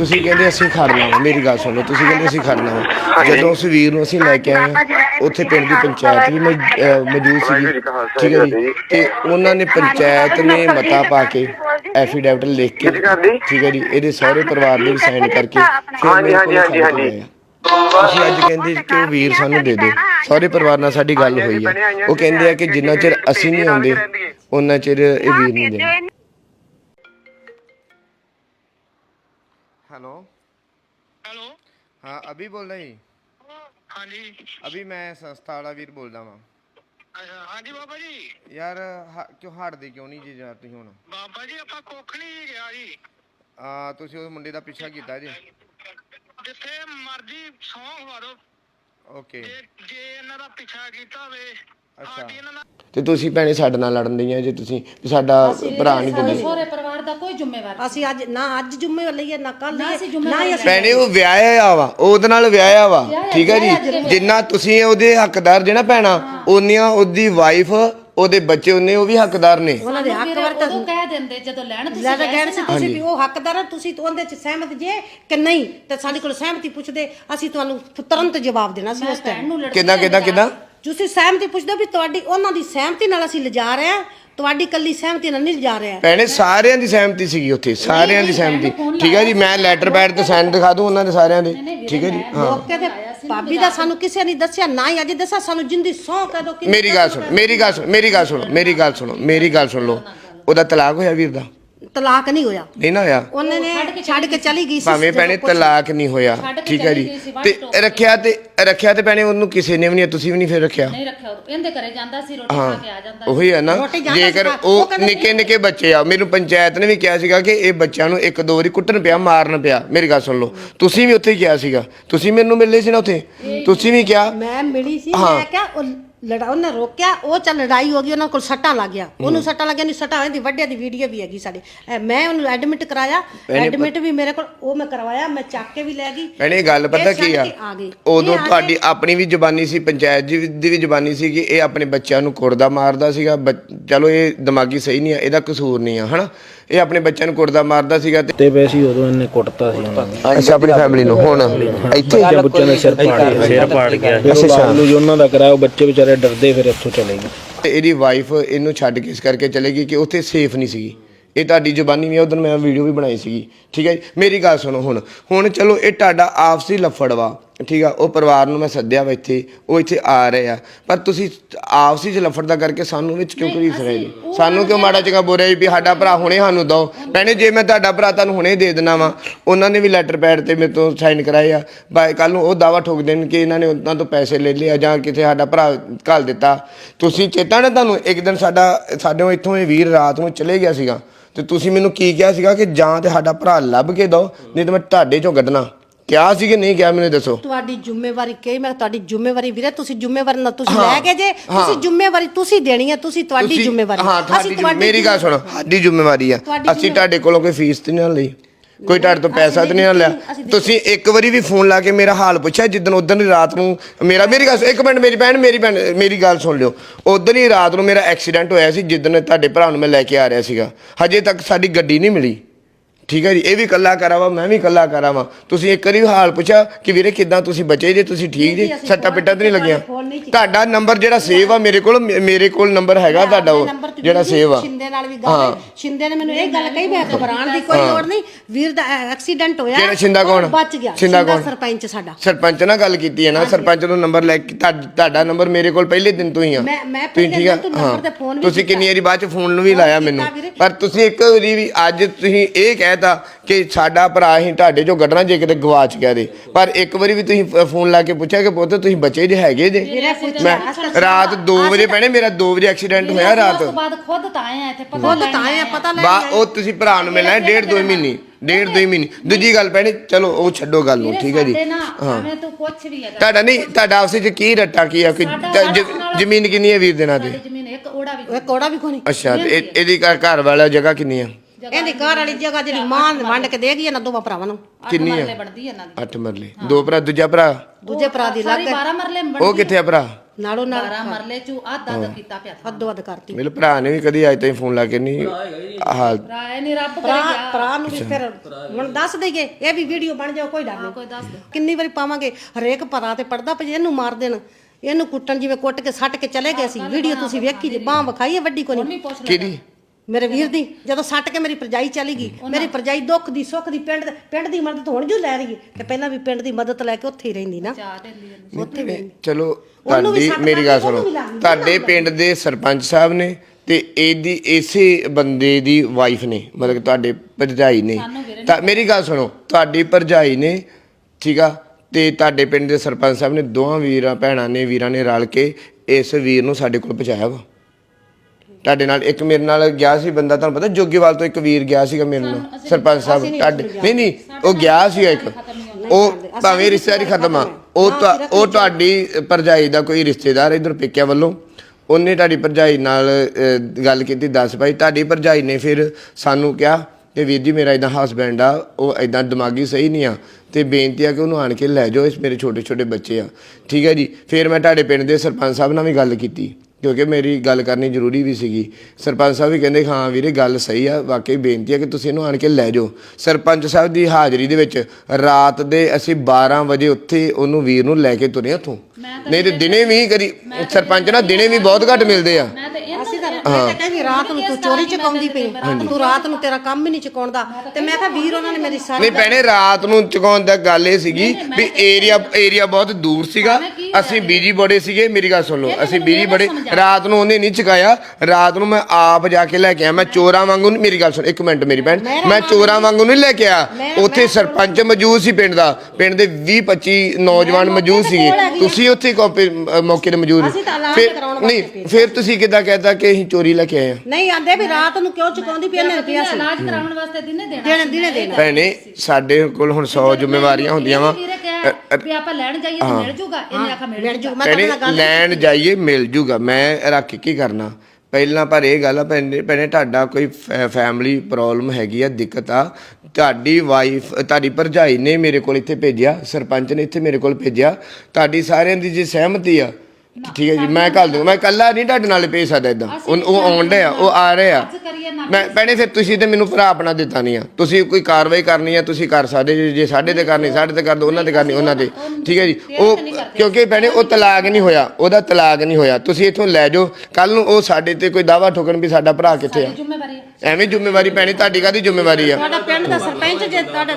ਤੁਸੀਂ ਕਹਿੰਦੇ ਅਸੀਂ ਖੜਨਾ ਵਾ ਮੇਰੀ ਗੱਲ ਸੁਣੋ ਤੁਸੀਂ ਕਹਿੰਦੇ ਅਸੀਂ ਖੜਨਾ ਵਾ। ਜਦੋਂ ਉਸ ਵੀਰ ਨੂੰ ਅਸੀਂ ਲੈ ਕੇ ਆਏ ਹਾਂ, ਉੱਥੇ ਪਿੰਡ ਦੀ ਪੰਚਾਇਤ ਵੀ ਮੌਜ- ਅਹ ਮੌਜੂਦ ਸੀਗੀ ਠੀਕ ਹੈ ਜੀ? ਤੇ ਉਹਨਾਂ ਨੇ ਪੰਚਾਇਤ ਨੇ ਮਤਾ ਪਾ ਕੇ ਐਫੀਡੈਵਿਟ ਲਿਖ ਕੇ ਠੀਕ ਹੈ ਜੀ ਇਹਦੇ ਸਾਰੇ ਪਰਿਵਾਰ ਦੇ ਸਾਈਨ ਕਰਕੇ ਫਿਰ ਮੇਰੇ ਕੋਲ ਹਾਂਜੀ ਹਾਂਜੀ। ਅਸੀਂ ਅੱਜ ਕਹਿੰਦੇ ਕਿ ਉਹ ਵੀਰ ਸਾਨੂੰ ਦੇ ਦਿਓ। ਸਾਰੇ ਪਰਿਵਾਰ ਨਾਲ ਸਾਡੀ ਗੱਲ ਹੋਈ ਆ ਉਹ ਕਹਿੰਦੇ ਆ ਕਿ ਜਿੰਨਾ ਚਿਰ ਅਸੀਂ ਨਹੀਂ ਆਉਂਦੇ ਉਹਨਾਂ ਚਿਰ ਇਹ ਵੀਰ ਨਹੀਂ ਦੇਣਾ ਹੈਲੋ। ਹੈਲੋ। ਹਾਂ ਅਭੀ ਬੋਲਦਾ ਜੀ ਹਾਂਜੀ। ਅਭੀ ਮੈਂ ਸੰਸਥਾ ਵਾਲਾ ਵੀਰ ਬੋਲਦਾ ਵਾਂ। ਅੱਛਾ ਹਾਂਜੀ ਬਾਬਾ ਜੀ। ਯਾਰ ਹ- ਕਿਉਂ ਹਟਦੇ ਕਿਉਂ ਨਹੀਂ ਜੀ ਯਾਰ ਤੁਸੀਂ ਹੁਣ? ਬਾਬਾ ਜੀ ਆਪਾਂ ਕੁੱਖ ਨਹੀਂ ਗਿਆ ਜੀ। ਆ ਤੁਸੀਂ ਉਸ ਮੁੰਡੇ ਦਾ ਪਿੱਛਾ ਕੀਤਾ ਜੀ। ਜਿੱਥੇ ਮਰਜ਼ੀ ਸੌਂ ਦਿਓ। ਓਕੇ। ਜੇ ਜੇ ਇਹਨਾਂ ਦਾ ਪਿੱਛਾ ਕੀਤਾ ਹੋਵੇ ਅੱਛਾ। ਸਾਡੀ ਇਹਨਾਂ ਨਾਲ ਤੇ ਤੁਸੀਂ ਭੈਣੇ ਸਾਡੇ ਨਾਲ ਲੜਨ ਦੀਆਂ ਜੇ ਤੁਸੀਂ ਵੀ ਸਾਡਾ ਭਰਾ ਨਹੀਂ ਸਾਡੇ ਦਿੰਦੇ ਸਹੁਰੇ ਪਰਿਵਾਰ ਦਾ ਕੋਈ ਜ਼ਿੰਮੇਵਾਰ ਅਸੀਂ ਅੱਜ ਨਾ ਅੱਜ ਜੁੰਮੇ ਲਈਏ ਨਾ ਕੱਲ ਨਾ ਲਈਏ ਅਸੀਂ ਨਾ ਹੀ ਅਸੀਂ ਭੈਣੇ ਉਹ ਵਿਆਹਿਆ ਵਾ ਉਹ ਉਹਦੇ ਨਾਲ ਵਿਆਹਿਆ ਵਾ ਠੀਕ ਹੈ ਜੀ? ਜਿੰਨਾ ਤੁਸੀਂ ਉਹਦੇ ਹੱਕਦਾਰ ਜੇ ਨਾ ਭੈਣਾ ਉਨੀਆਂ ਉਹਦੀ ਵਾਈਫ ਉਹਦੇ ਬੱਚੇ ਉਹਨੇ ਉਹ ਵੀ ਹੱਕਦਾਰ ਨੇ। ਉਹਨਾਂ ਦੇ ਹੱਕ ਵਰ ਤਾਂ ਕਹਿ ਦਿੰਦੇ ਜਦੋਂ ਲੈਣ ਤੁਸੀਂ ਲੈ ਤਾਂ ਗਏ ਕਹਿਣ ਸੀ। ਤੁਸੀਂ ਵੀ ਉਹ ਹੱਕਦਾਰ ਆ, ਤੁਸੀਂ ਤਾਂ ਉਹਦੇ ਚ ਸਹਿਮਤ ਜੇ ਕਿ ਨਹੀਂ ਤੇ ਸਾਡੇ ਕੋਲ ਸਹਿਮਤੀ ਪੁੱਛਦੇ ਅਸੀਂ ਤੁਹਾਨੂੰ ਤੁਰੰਤ ਜਵਾਬ ਦੇਣਾ ਸੀ ਉਸ ਭੈਣ ਟਾਈਮ ਨੂੰ ਲੜਕੀ ਕਿੱਦਾਂ ਕਿੱਦਾਂ ਕਿੱਦਾਂ? ਤੁਸੀਂ ਸਹਿਮਤੀ ਪੁੱਛਦੇ ਹੋ ਵੀ ਤੁਹਾਡੀ ਉਹਨਾਂ ਦੀ ਸਹਿਮਤੀ ਨਾਲ ਅਸੀਂ ਲਿਜਾ ਰਹੇ ਹਾਂ ਤੁਹਾਡੀ ਕੱਲੀ ਸਹਿਮਤੀ ਨਾਲ ਨਹੀਂ ਲਿਜਾ ਰਹੇ। ਹਾਂ ਭੈਣੇ ਸਾਰਿਆਂ ਦੀ ਸਹਿਮਤੀ ਸੀਗੀ ਉੱਥੇ ਸਾਰਿਆਂ ਦੀ ਸਹਿਮਤੀ। ਠੀਕ ਹੈ ਜੀ ਮੈਂ ਲੈਟਰ ਪੈਡ ਤੇ ਸਾਈਨ ਦਿਖਾ ਦੂੰ ਉਹਨਾਂ ਦੇ ਸਾਰਿਆਂ ਦੇ। ਠੀਕ ਹੈ ਜੀ ਹਾਂ। ਮੌਕੇ ਤੇ ਭਾਬੀ ਦਾ ਸਾਨੂੰ ਕਿਸੇ ਨੇ ਦੱਸਿਆ ਨਾ ਹੀ ਅੱਜ ਦੱਸਿਆ ਸਾਨੂੰ ਜਿੰਦੀ ਸੌ ਕਹਿ ਦੋ ਮੇਰੀ ਗੱਲ ਸੁਣ ਮੇਰੀ ਗੱਲ ਸੁਣ ਮੇਰੀ ਗੱਲ ਸੁਣੋ ਮੇਰੀ ਗੱਲ ਸੁਣੋ ਮੇਰੀ ਗੱਲ ਸੁਣ ਲਓ। ਉਹਦਾ ਤਲਾਕ ਹੋਇਆ ਵੀਰ ਦਾ। ਤਲਾਕ ਨਹੀਂ ਹੋਇਆ। ਨਹੀਂ ਨਾ ਹੋਇਆ। ਉਹਨੇ ਨੇ ਛੱਡ ਕੇ ਚਲੀ ਗਈ ਸੀ ਭਾਵੇਂ ਭੈਣੇ ਤਲਾਕ ਨਹੀਂ ਹੋਇਆ। ਠੀਕ ਹੈ ਜੀ। ਤੇ ਰੱਖਿਆ ਤੇ ਰੱਖਿਆ ਤੇ ਭੈਣੇ ਉਹਨੂੰ ਕਿਸੇ ਨੇ ਵੀ ਨਹੀਂ ਤੁਸੀਂ ਵੀ ਨਹੀਂ ਫਿਰ ਰੱਖਿਆ। ਨਹੀਂ ਰੱਖਿਆ। ਇਹਦੇ ਘਰੇ ਜਾਂਦਾ ਸੀ ਰੋਟੀ ਖਾ ਕੇ ਆ ਜਾਂਦਾ ਸੀ। ਉਹੀ ਹੈ ਨਾ। ਜੇਕਰ ਉਹ ਨਿੱਕੇ ਨਿੱਕੇ ਬੱਚੇ ਆ ਮੈਨੂੰ ਪੰਚਾਇਤ ਨੇ ਵੀ ਕਿਹਾ ਸੀਗਾ ਕਿ ਇਹ ਬੱਚਿਆਂ ਨੂੰ ਇੱਕ ਦੋ ਵਾਰੀ ਕੁੱਟਣ ਪਿਆ ਮਾਰਨ ਪਿਆ। ਮੇਰੀ ਗੱਲ ਸੁਣ ਲਓ ਤੁਸੀਂ ਵੀ ਉੱਥੇ ਕਿਹਾ ਸੀਗਾ। ਤੁਸੀਂ ਮੈਨੂੰ ਮਿਲੇ ਸੀ ਨਾ ਉੱਥੇ? ਤੁਸੀਂ ਵੀ ਕਿਹਾ? ਮੈਂ ਮਿਲੀ ਸੀ। ਮੈਂ ਕਿਹਾ ਉਹ ਲੜਾ ਉਹਨੇ ਰੋਕਿਆ ਉਹ ਚੱਲ ਲੜਾਈ ਹੋ ਗਈ ਉਹਨਾਂ ਕੋਲ ਸੱਟਾਂ ਲੱਗ ਗਿਆ। ਉਹਨੂੰ ਸੱਟਾਂ ਲੱਗਿਆ ਨਹੀਂ ਸੱਟਾਂ ਇਹਦੀ ਵੱਡਿਆਂ ਦੀ ਵੀਡੀਓ ਵੀ ਹੈਗੀ ਸਾਡੇ। ਐ ਮੈਂ ਉਹਨੂੰ ਐਡਮਿਟ ਕਰਾਇਆ। ਐਡਮਿਟ ਵੀ ਮੇਰੇ ਕੋਲ ਉਹ ਮੈਂ ਕਰਵਾਇਆ ਮੈਂ ਚੱਕ ਕੇ ਵੀ ਲੈ ਗਈ। ਭੈਣੇ ਗੱਲ ਪਤਾ ਕੀ ਆ। ਉਦੋਂ ਤੁਹਾਡੀ। ਆਪਣੀ ਵੀ ਜ਼ਬਾਨੀ ਸੀ ਪੰਚਾਇਤ ਜੀ ਦੀ ਵੀ ਜ਼ਬਾਨੀ ਸੀ ਕਿ ਇਹ ਆਪਣੇ ਬੱਚਿਆਂ ਨੂੰ ਕੁੜਦਾ ਮਾਰਦਾ ਸੀਗਾ ਚਲੋ ਇਹ ਦਿਮਾਗੀ ਸਹੀ ਨਹੀਂ ਆ ਇਹਦਾ ਕਸੂਰ ਨਹੀਂ ਆ ਹਨਾ? ਇਹ ਆਪਣੇ ਬੱਚਿਆਂ ਨੂੰ ਕੁੜਦਾ ਮਾਰਦਾ ਸੀਗਾ ਤੇ ਤੇ ਵੈਸੇ ਹੀ ਉਦੋਂ ਇਹਨੇ ਕੁੱਟਤਾ ਸੀ ਉਹਨਾਂ ਨੂੰ। ਅੱਛਾ ਆਪਣੀ ਫੈਮਿਲੀ ਨੂੰ ਹੁਣ ਇੱਥੇ? ਬੱਚਿਆਂ ਬੱਚਿਆਂ ਦੇ ਸਿਰ ਪਾੜ ਗਿਆ। ਸਿਰ ਪਾੜ ਗਿਆ। ਅੱਛਾ, ਅੱਛਾ। ਬਾਵਜੂਦ ਉਹਨਾਂ ਦਾ ਕਰਾਇਆ ਉਹ ਬੱਚੇ ਵਿਚਾਰੇ ਡਰਦੇ ਫਿਰ ਇੱਥੋਂ ਚਲੇ ਗਏ। ਤੇ ਇਹਦੀ ਵਾਈਫ ਇਹਨੂੰ ਛੱਡ ਕੇ ਇਸ ਕਰਕੇ ਚਲੇ ਗਈ ਕਿ ਉੱਥੇ ਸੇਫ ਨਹੀਂ ਸੀਗੀ। ਇਹ ਤੁਹਾਡੀ ਜ਼ੁਬਾਨੀ ਵੀ ਉਦੋਂ ਮੈਂ ਵੀਡੀਓ ਵੀ ਬਣਾਈ ਸੀਗੀ। ਠੀਕ ਹੈ ਜੀ? ਮੇਰੀ ਗੱਲ ਸੁਣੋ ਹੁਣ। ਹੁਣ ਚਲੋ ਇਹ ਤੁਹਾਡਾ ਆਪਸੀ ਲਫੜ ਵਾ। ਠੀਕ ਆ ਉਹ ਪਰਿਵਾਰ ਨੂੰ ਮੈਂ ਸੱਦਿਆ ਵਾ ਇੱਥੇ ਉਹ ਇੱਥੇ ਆ ਰਹੇ ਆ। ਪਰ ਤੁਸੀਂ ਆਪਸੀ ਚ ਲਫੜ ਦਾ ਕਰਕੇ ਸਾਨੂੰ ਵਿੱਚ ਕਿਉਂ ਘਰੀਸ ਰਹੇ ਜੀ? ਸਾਨੂੰ ਕਿਉਂ ਮਾੜਾ ਚੰਗਾ ਬੋਲਿਆ ਜੀ ਵੀ ਸਾਡਾ ਭਰਾ ਹੁਣੇ ਸਾਨੂੰ ਦੋ ਭੈਣੇ ਜੇ ਮੈਂ ਤੁਹਾਡਾ ਭਰਾ ਤੁਹਾਨੂੰ ਹੁਣੇ ਦੇ ਦੇਣਾ ਵਾ ਉਹਨਾਂ ਨੇ ਵੀ ਲੈਟਰ ਪੈਡ ਤੇ ਮੇਰੇ ਤੋਂ ਸਾਈਨ ਕਰਾਏ ਆ। ਬਾਈ ਕੱਲ ਨੂੰ ਉਹ ਦਾਵਾ ਠੋਕ ਦੇਣ ਕਿ ਇਹਨਾਂ ਨੇ ਉਹਨਾਂ ਤੋਂ ਪੈਸੇ ਲੈ ਲਏ ਆ ਜਾਂ ਕਿਤੇ ਸਾਡਾ ਭਰਾ ਘੱਲ ਦਿੱਤਾ। ਤੁਸੀਂ ਚੇਤਾ ਨਾ ਤੁਹਾਨੂੰ ਇੱਕ ਦਿਨ ਸਾਡਾ ਸਾਡੇ ਇੱਥੋਂ ਇਹ ਵੀਰ ਰਾਤ ਨੂੰ ਚਲੇ ਗਿਆ ਸੀਗਾ ਤੇ ਤੁਸੀਂ ਮੈਨੂੰ ਕੀ ਕਿਹਾ ਸੀਗਾ ਕਿ ਜਾਂ ਤੇ ਸਾਡਾ ਭਰਾ ਲੱਭ ਕੇ ਦੋ ਨਹੀਂ ਤੇ ਮੈਂ ਤੁਹਾਡੇ ਚੋਂ ਕੱਢਣਾ। ਕਿਹਾ ਸੀ ਕਿ ਨਹੀਂ ਕਿਹਾ ਮੈਨੂੰ ਦੱਸੋ। ਤੁਹਾਡੀ ਜ਼ਿੰਮੇਵਾਰੀ ਕਹੀ ਮੈਂ ਤੁਹਾਡੀ ਜ਼ਿੰਮੇਵਾਰੀ ਵੀਰੇ ਤੁਸੀਂ ਜ਼ਿੰਮੇਵਾਰੀ ਨਾ ਤੁਸੀਂ ਲੈ ਕੇ ਜੇ। ਤੁਸੀਂ ਜ਼ਿੰਮੇਵਾਰੀ ਤੁਸੀਂ ਦੇਣੀ ਹੈ ਤੁਸੀਂ ਤੁਹਾਡੀ ਤੁਸੀਂ- ਜ਼ਿੰਮੇਵਾਰੀ। ਹਾਂ ਤੁਹਾਡੀ ਜ਼ਿੰਮੇ- ਮੇਰੀ ਗੱਲ ਸੁਣੋ ਸਾਡੀ ਜ਼ਿੰਮੇਵਾਰੀ ਆ। ਤੁਹਾਡੀ ਅਸੀਂ ਤੁਹਾਡੇ ਕੋਲੋਂ ਕੋਈ ਫੀਸ ਤੇ ਨਹੀਂ ਨਾ ਲਈ। ਕੋਈ ਤੁਹਾਡੇ ਤੋਂ ਪੈਸਾ ਤੇ ਨਹੀਂ ਨਾ ਲਿਆ। ਅਸੀਂ। ਤੁਸੀਂ ਇੱਕ ਵਾਰੀ ਵੀ ਫੋਨ ਲਾ ਕੇ ਮੇਰਾ ਹਾਲ ਪੁੱਛਿਆ ਜਿੱਦਣ ਉਦੋਂ ਦੀ ਰਾਤ ਨੂੰ ਮੇਰਾ ਮੇਰੀ ਗੱਲ ਸੁਣ- ਇੱਕ ਮਿੰਟ ਮੇਰੀ ਭੈਣ ਮੇਰੀ ਭੈਣ ਮੇਰੀ ਗੱਲ ਸੁਣ ਲਿਓ। ਉਦੋਂ ਹੀ ਰਾਤ ਨੂੰ ਮੇਰਾ ਐਕਸੀਡੈਂਟ ਹੋਇਆ ਸੀ ਜਿੱਦਣ ਤੁਹਾਡੇ ਭਰਾ ਨੂੰ ਮੈਂ ਲੈ ਕੇ ਆ ਰਿਹਾ ਸੀਗਾ। ਹਜੇ ਤੱਕ ਸਾਡੀ ਗੱਡੀ ਨਹੀਂ ਮਿਲੀ। ਠੀਕ ਹੈ ਜੀ ਇਹ ਵੀ ਕੱਲਾ ਕਰਾ ਵਾ ਮੈਂ ਵੀ ਕੱਲਾ ਕਰਾ ਵਾ ਤੁਸੀਂ ਇੱਕ ਵਾਰੀ ਹਾਲ ਪੁੱਛਿਆ ਕਿ ਵੀਰੇ ਕਿਦਾਂ ਤੁਸੀਂ ਬਚੇ ਜੇ ਤੁਸੀਂ ਠੀਕ ਜੀ ਸੱਟਾ ਪਿੱਟਾ ਤੇ ਨਹੀਂ ਲੱਗੀਆਂ। ਤੁਹਾਡਾ ਨੰਬਰ ਜਿਹੜਾ ਸੇਵ ਆ ਮੇਰੇ ਕੋਲ ਮੇਰੇ ਕੋਲ ਨੰਬਰ ਹੈਗਾ ਤੁਹਾਡਾ ਉਹ ਜਿਹੜਾ ਸੇਵ ਆ ਸ਼ਿੰਦੇ ਨਾਲ ਵੀ ਗੱਲ। ਸ਼ਿੰਦੇ ਨੇ ਮੈਨੂੰ ਇਹ ਗੱਲ ਕਹੀ ਮੈਂ ਘਬਰਾਉਣ ਦੀ ਕੋਈ ਲੋੜ ਨਹੀਂ ਵੀਰ ਦਾ ਐਕਸੀਡੈਂਟ ਹੋਇਆ ਕਿਹੜਾ ਸ਼ਿੰਦਾ ਕੌਣ? ਬਚ ਗਿਆ ਸ਼ਿੰਦਾ ਕੌਣ? ਸਰਪੰਚ ਸਾਡਾ ਸਰਪੰਚ ਨਾਲ ਗੱਲ ਕੀਤੀ ਹੈ ਨਾ ਸਰਪੰਚ ਨੂੰ ਨੰਬਰ ਲੈ ਕੇ ਤੁਹਾ- ਤੁਹਾਡਾ ਨੰਬਰ ਮੇਰੇ ਕੋਲ ਪਹਿਲੇ ਦਿਨ ਤੋਂ ਹੀ ਆ ਮੈਂ- ਮੈਂ ਪਹਿਲੇ? ਦਿਨ ਤੋਂ ਨੰਬਰ। ਤੇ ਫੋਨ ਵੀ ਤੁਸੀਂ। ਕਿੰਨੀ ਵਾਰੀ ਬਾਅਦ ਚ ਫੋਨ ਨੂੰ ਵੀ ਲਾਇਆ ਮੈਨੂੰ। ਪਰ ਤੁਸੀਂ ਇੱਕ ਵਾਰੀ ਵੀ ਅੱਜ ਤੁਸੀਂ ਇਹ ਕਹਿਤਾ ਕਿ ਸਾਡਾ ਭਰਾ ਹੀ ਤੁਹਾਡੇ ਚੋਂ ਕੱਢਣਾ ਜੇ ਕਿਤੇ ਗਵਾਚ ਗਿਆ ਦੇ ਪਰ ਇੱਕ ਵਾਰੀ ਵੀ ਤੁਸੀਂ ਫ- ਫੋਨ ਲਾ ਕੇ ਪੁੱਛਿਆ ਕਿ ਪੁੱਤ ਤੁਸੀਂ ਬਚੇ ਜੇ ਹੈਗੇ ਜੇ? ਪੁੱਛਿਆ, ਮੈਂ ਰਾਤ 2 ਵਜੇ ਪੈਣੇ ਮੇਰਾ 2 ਵਜੇ ਐਕਸੀਡੈਂਟ ਹੋਇਆ ਰਾਤ। ਉਸ ਤੋਂ ਬਾਅਦ ਖੁਦ ਤਾਂ ਆਏ ਆ ਇੱਥੇ ਪਤਾ ਖੁਦ ਲੈਣ ਤਾਂ ਆਏ ਆ, ਆਏ ਆ। ਪਤਾ ਲੈ ਬਾ ਉਹ ਤੁਸੀਂ ਭਰਾ ਨੂੰ ਮਿਲਣਾ ਹੈ ਡੇਢ ਦੋ ਮਹੀਨੇ ਡੇਢ ਦੋ ਮਹੀਨੇ। ਦੂਜੀ ਗੱਲ ਪੈਣੀ ਚਲੋ ਉਹ ਛੱਡੋ ਗੱਲ ਨੂੰ ਠੀਕ ਹੈ ਜੀ। ਸਾਡੇ ਨਾ ਭਾਵੇਂ ਤੂੰ ਕੁਛ ਵੀ ਹੈਗਾ। ਤੁਹਾਡਾ ਨਹੀਂ ਤੁਹਾਡਾ ਆਪਸ ਵਿੱਚ ਕੀ ਰੱਟਾ ਕੀ ਆ ਕਿ ਜ- ਜ਼ਮੀਨ ਕਿੰਨੀ ਹੈ ਵੀਰ ਦੇ ਨਾਂ ਤੇ ਸਾਡੀ ਜ਼ਮੀਨ ਇੱਕ ਓੜਾ ਵੀ ਇਹ ਕੋੜਾ ਵੀ ਕੋਈ ਨਹੀਂ। ਅੱਛਾ ਤੇ ਇਹ- ਇਹਦੀ ਘਰ ਘਰ ਵਾਲਾ ਜਗ੍ਹਾ ਕਿੰਨੀ ਆ? ਇਹਦੀ ਘਰ ਵਾਲੀ ਜਗ੍ਹਾ ਜਿਹੜੀ ਮਾਂ ਨੇ ਵੰਡ ਕੇ ਦੇ ਗਈ ਇਹਨਾਂ ਦੋਵਾਂ ਭਰਾਵਾਂ ਨੂੰ। ਕਿੰਨੀ ਆ? ਮਰਲੇ ਬਣਦੀ ਇਹਨਾਂ ਦੀ। 8 ਮਰਲੇ। ਦੋ ਭਰਾ ਦੂਜਾ ਭਰਾ? ਦੂਜੇ ਭਰਾ ਦੀ ਸਾਰੀ ਲੱਗ 12 ਮਰਲੇ ਬਣਦੀ ਉਹ ਕਿੱਥੇ ਆ ਭਰਾ? ਨਾਲੋਂ ਨਾਲ 12 ਮਰਲੇ ਚੋਂ ਅੱਧ ਅੱਧ ਕੀਤਾ ਪਿਆ ਅੱਧੋ ਅੱਧ ਕਰਤੀ। ਮੇਰੇ ਭਰਾ ਨੇ ਵੀ ਕਦੀ ਅੱਜ ਤਾਈਂ ਫੋਨ ਲਾ ਕੇ ਨਹੀਂ ਹਾਲ ਰਾਏ ਨਹੀਂ ਰੱਬ ਕਰੇ ਭਰਾ ਭਰਾ ਨੂੰ ਵੀ ਫਿਰ ਹੁਣ ਦੱਸ ਦੇਗੇ ਇਹ ਵੀ ਵੀਡੀਓ ਬਣ ਜਾਓ ਕੋਈ ਡਰ ਨਹੀਂ। ਕੋਈ ਦੱਸ ਦੇ ਕਿੰਨੀ ਵਾਰੀ ਪਾਵਾਂਗੇ ਹਰੇਕ ਭਰਾ ਤੇ ਪੜਦਾ ਪਈ ਇਹਨੂੰ ਮਾਰ ਦੇਣ। ਇਹਨੂੰ ਕੁੱਟਣ ਜਿਵੇਂ ਕੁੱਟ ਕੇ ਸੱਟ ਕੇ ਚਲੇ ਗਏ ਸੀ। ਵੀਡੀਓ ਤੁਸੀਂ ਵੇਖੀ ਜੇ ਬਾਹ ਵਿਖਾਈ ਹੈ ਵੱਡੀ ਕੋਈ ਨਹੀਂ? ਕਿਹਦੀ? ਮੇਰੇ ਵੀਰ ਦੀ ਜਦੋਂ ਸੱਟ ਕੇ ਮੇਰੀ ਪਰਜਾਈ ਚਲੀ ਗਈ ਮੇਰੀ ਪਰਜਾਈ ਦੁੱਖ ਦੀ ਸੁੱਖ ਦੀ ਪਿੰਡ ਦੇ- ਪਿੰਡ ਦੀ ਮਦਦ ਹੁਣ ਜੋ ਲੈ ਰਹੀ ਹੈ ਤੇ ਪਹਿਲਾਂ ਵੀ ਪਿੰਡ ਦੀ ਮਦਦ ਲੈ ਕੇ ਉੱਥੇ ਹੀ ਰਹਿੰਦੀ ਨਾ। ਉੱਥੇ ਵੀ ਚਲੋ ਉਹਨੂੰ ਵੀ ਤੁਹਾਡੀ ਸੱਟ ਮੇਰੀ ਲੱਗ ਗੱਲ ਉਹਨੂੰ ਸੁਣੋ ਵੀ ਲੱਗ ਗਈ, ਤੁਹਾਡੇ ਪਿੰਡ ਦੇ ਸਰਪੰਚ ਸਾਹਿਬ ਨੇ ਤੇ ਇਹਦੀ ਇਸੇ ਬੰਦੇ ਦੀ ਵਾਈਫ ਨੇ ਮਤਲਬ ਕਿ ਤੁਹਾਡੇ ਭਰਜਾਈ ਨੇ। ਤਾਂ ਮੇਰੀ ਗੱਲ ਸੁਣੋ ਤੁਹਾਡੀ ਭਰਜਾਈ ਨੇ ਠੀਕ ਆ ਤੇ ਤੁਹਾਡੇ ਪਿੰਡ ਦੇ ਸਰਪੰਚ ਸਾਹਿਬ ਨੇ ਦੋਹਾਂ ਵੀਰਾਂ ਭੈਣਾਂ ਨੇ ਵੀਰਾਂ ਨੇ ਰਲ ਕੇ ਇਸ ਵੀਰ ਨੂੰ ਸਾਡੇ ਕੋਲ ਪਹੁੰਚਾਇਆ ਵਾ। ਤੁਹਾਡੇ ਨਾਲ ਇੱਕ ਮੇਰੇ ਨਾਲ ਗਿਆ ਸੀ ਬੰਦਾ ਤੁਹਾਨੂੰ ਪਤਾ ਜੋਗੀਵਾਲ ਤੋਂ ਇੱਕ ਵੀਰ ਗਿਆ ਸੀਗਾ ਮੇਰੇ ਨਾਲ ਸਰਪੰਚ ਸਾਹਿਬ ਤੁਹਾਡੇ ਨਹੀਂ ਨਹੀਂ ਉਹ ਗਿਆ ਸੀ ਇੱਕ। ਉਹ ਭਾਵੇਂ ਰਿਸ਼ਤੇਦਾਰੀ ਖਤਮ ਆ। ਉਹ ਤੁਹਾ- ਉਹ ਤੁਹਾਡੀ ਭਰਜਾਈ ਦਾ ਕੋਈ ਰਿਸ਼ਤੇਦਾਰ ਇਧਰ ਪੇਕਿਆ ਵੱਲੋਂ। ਉਹਨੇ ਤੁਹਾਡੀ ਭਰਜਾਈ ਨਾਲ ਗੱਲ ਕੀਤੀ ਦੱਸ ਭਾਈ ਤੁਹਾਡੀ ਭਰਜਾਈ ਨੇ ਫਿਰ ਸਾਨੂੰ ਕਿਹਾ ਕਿ ਵੀਰ ਜੀ ਮੇਰਾ ਇਦਾਂ ਹਸਬੈਂਡ ਆ ਉਹ ਇਦਾਂ ਦਿਮਾਗੀ ਸਹੀ ਨਹੀਂ ਆ ਤੇ ਬੇਨਤੀ ਆ ਕਿ ਉਹਨੂੰ ਆਣ ਕੇ ਲੈ ਜਾਓ ਇਸ ਮੇਰੇ ਛੋਟੇ ਛੋਟੇ ਬੱਚੇ ਆ। ਠੀਕ ਹੈ ਜੀ ਫਿਰ ਮੈਂ ਤੁਹਾਡੇ ਪਿੰਡ ਦੇ ਸਰਪੰਚ ਸਾਹਿਬ ਨਾਲ ਵੀ ਗੱਲ ਕੀਤੀ। ਕਿਉਂਕਿ ਮੇਰੀ ਗੱਲ ਕਰਨੀ ਜ਼ਰੂਰੀ ਵੀ ਸੀਗੀ। ਸਰਪੰਚ ਸਾਹਿਬ ਵੀ ਕਹਿੰਦੇ ਹਾਂ ਵੀਰੇ ਗੱਲ ਸਹੀ ਆ। ਵਾਕਈ ਬੇਨਤੀ ਆ ਕਿ ਤੁਸੀਂ ਇਹਨੂੰ ਆਣ ਕੇ ਲੈ ਜਾਓ। ਸਰਪੰਚ ਸਾਹਿਬ ਦੀ ਹਾਜ਼ਰੀ ਦੇ ਵਿੱਚ ਰਾਤ ਦੇ ਅਸੀਂ 12 ਵਜੇ ਉੱਥੇ ਉਹਨੂੰ ਵੀਰ ਨੂੰ ਲੈ ਕੇ ਤੁਰੇ ਉੱਥੋਂ। ਨਹੀਂ ਤੇ ਦਿਨੇ ਵੀ ਕਦੀ ਸਰਪੰਚ ਨਾ ਦਿਨੇ ਵੀ ਬਹੁਤ ਘੱਟ ਮਿਲਦੇ ਆ। ਮੈਂ ਤੇ ਮੈਂ ਤਾਂ ਕਹਿੰਦੀ ਰਾਤ ਨੂੰ ਤੂੰ ਚੋਰੀ ਚਕਾਉਂਦੀ ਪਈ ਤੂੰ ਰਾਤ ਨੂੰ ਤੇਰਾ ਕੰਮ ਹੀ ਨਹੀਂ ਚਕਾਉਂਦਾ। ਤੇ ਮੈਂ ਕਿਹਾ ਵੀਰ ਉਹਨਾਂ ਨੇ ਮੇਰੀ ਸਾਰੀ ਨਹੀਂ ਭੈਣੇ ਰਾਤ ਨੂੰ ਚੁਕਾਉਣ ਦਾ ਗੱਲ ਇਹ ਸੀਗੀ ਵੀ ਏਰੀਆ ਏਰੀਆ ਬਹੁਤ ਦੂਰ ਸੀਗਾ। ਅਸੀਂ ਬੀਜੀ ਬੜੇ ਸੀਗੇ ਮੇਰੀ ਗੱਲ ਸੁਣ ਲਓ। ਅਸੀਂ ਬੀਜੀ ਬੜੇ ਰਾਤ ਨੂੰ ਉਹਨੇ ਨਹੀਂ ਚੁਕਾਇਆ। ਰਾਤ ਨੂੰ ਮੈਂ ਆਪ ਜਾ ਕੇ ਲੈ ਕੇ ਆਇਆ। ਮੈਂ ਚੋਰਾਂ ਵਾਂਗੂ ਨਹੀਂ ਮੇਰੀ ਗੱਲ ਸੁਣ ਇੱਕ ਮਿੰਟ ਮੇਰੀ ਭੈਣ। ਮੈਂ ਚੋਰਾਂ ਵਾਂਗੂ ਨਹੀਂ ਲੈ ਕੇ ਆਇਆ। ਉੱਥੇ ਸਰਪੰਚ ਮੌਜੂਦ ਸੀ ਪਿੰਡ ਦਾ। ਪਿੰਡ ਦੇ 20 25 ਨੌਜਵਾਨ ਮੌਜੂਦ ਸੀਗੇ। ਤੁਸੀਂ ਉੱਥੇ ਮੌਕੇ ਤੇ ਮੌਜੂਦ ਅਸੀਂ ਤਾਂ ਇਲਾਜ ਫਿਰ ਕਰਾਉਣ ਨਹੀਂ ਫਿਰ ਤੁਸੀਂ ਕਿੱਦਾਂ ਕਹਿਤਾ ਕਿ ਅਸੀਂ ਚੋਰੀ ਲੈ ਕੇ ਆਏ ਆ। ਨਹੀਂ ਆਂਦੇ ਵੀ ਰਾਤ ਨੂੰ ਕਿਉਂ ਚਕਾਉਂਦੀ ਪਈ ਇਹਨੇ ਰੁਪਿਆ ਸੀ। ਇਲਾਜ ਕਰਾਉਣ ਵਾਸਤੇ ਦਿਨੇ ਦੇਣਾ ਦਿਨੇ ਦਿਨੇ ਦੇਣਾ। ਭੈਣੇ ਸਾਡੇ ਕੋਲ ਹੁਣ 100 ਜ਼ਿੰਮੇਵਾਰੀਆਂ ਹੁੰਦੀਆਂ ਵਾ। ਵੀਰੇ ਕਿਹਾ ਵੀ ਆਪਾਂ ਲੈਣ ਜਾਈਏ ਤਾਂ ਮਿਲ ਜੂਗਾ ਇਹਨੇ ਆਖਾ ਮਿਲ ਜੂ ਮੈਂ ਭੈਣੇ ਲੈਣ ਜਾਈਏ ਮਿਲ ਜੂਗਾ। ਮੈਂ ਰੱਖ ਕੇ ਕੀ ਕਰਨਾ? ਪਹਿਲਾਂ ਪਰ ਇਹ ਗੱਲ ਆ ਭੈਣੇ ਭੈਣੇ ਤੁਹਾਡਾ ਕੋਈ ਫੈਮਿਲੀ ਪ੍ਰੋਬਲਮ ਹੈਗੀ ਆ ਦਿੱਕਤ ਆ। ਤੁਹਾਡੀ ਵਾਈਫ ਤੁਹਾਡੀ ਭਰਜਾਈ ਨੇ ਮੇਰੇ ਕੋਲ ਇੱਥੇ ਭੇਜਿਆ ਸਰਪੰਚ ਨੇ ਇੱਥੇ ਮੇਰੇ ਕੋਲ ਭੇਜਿਆ। ਤੁਹਾਡੀ ਸਾਰਿਆਂ ਦੀ ਜੇ ਸਹਿਮਤੀ ਆ ਠੀਕ ਹੈ ਜੀ ਮੈਂ ਕੱਲ ਦੂੰ ਮੈਂ ਕੱਲਾ ਨਹੀਂ ਤੁਹਾਡੇ ਨਾਲ ਭੇਜ ਸਕਦਾ ਇਦਾਂ ਉਹ ਆਉਣ ਡਿਆ ਉਹ ਆ ਰਹੇ ਆ। ਮੈਂ ਭੈਣੇ ਫਿਰ ਤੁਸੀਂ ਤੇ ਮੈਨੂੰ ਭਰਾ ਆਪਣਾ ਦਿੱਤਾ ਨਹੀਂ ਆ। ਤੁਸੀਂ ਕੋਈ ਕਾਰਵਾਈ ਕਰਨੀ ਆ ਤੁਸੀਂ ਕਰ ਸਕਦੇ ਜੇ- ਜੇ ਸਾਡੇ ਤੇ ਕਰਨੀ ਸਾਡੇ ਤੇ ਕਰ ਦੋ ਉਹਨਾਂ ਤੇ ਕਰਨੀ ਉਹਨਾਂ ਤੇ। ਠੀਕ ਹੈ ਜੀ ਉਹ ਕਿਉਂਕਿ ਭੈਣੇ ਉਹ ਤਲਾਕ ਨਹੀਂ ਹੋਇਆ ਉਹਦਾ ਤਲਾਕ ਨਹੀਂ ਹੋਇਆ। ਤੁਸੀਂ ਇੱਥੋਂ ਲੈ ਜਾਓ ਕੱਲ ਨੂੰ ਉਹ ਸਾਡੇ ਤੇ ਕੋਈ ਦਾਵਾ ਠੋਕਣ ਵੀ ਸਾਡਾ ਭਰਾ ਕਿੱਥੇ ਆ? ਐਵੇਂ ਜ਼ਿੰਮੇਵਾਰੀ ਭੈਣੇ ਤੁਹਾਡੀ ਕਾਦੀ ਜ਼ਿੰਮੇਵਾਰੀ ਆ? ਤੁਹਾਡਾ ਪਿੰਡ ਦਾ ਸਰਪੰਚ ਜੇ ਤੁਹਾਡਾ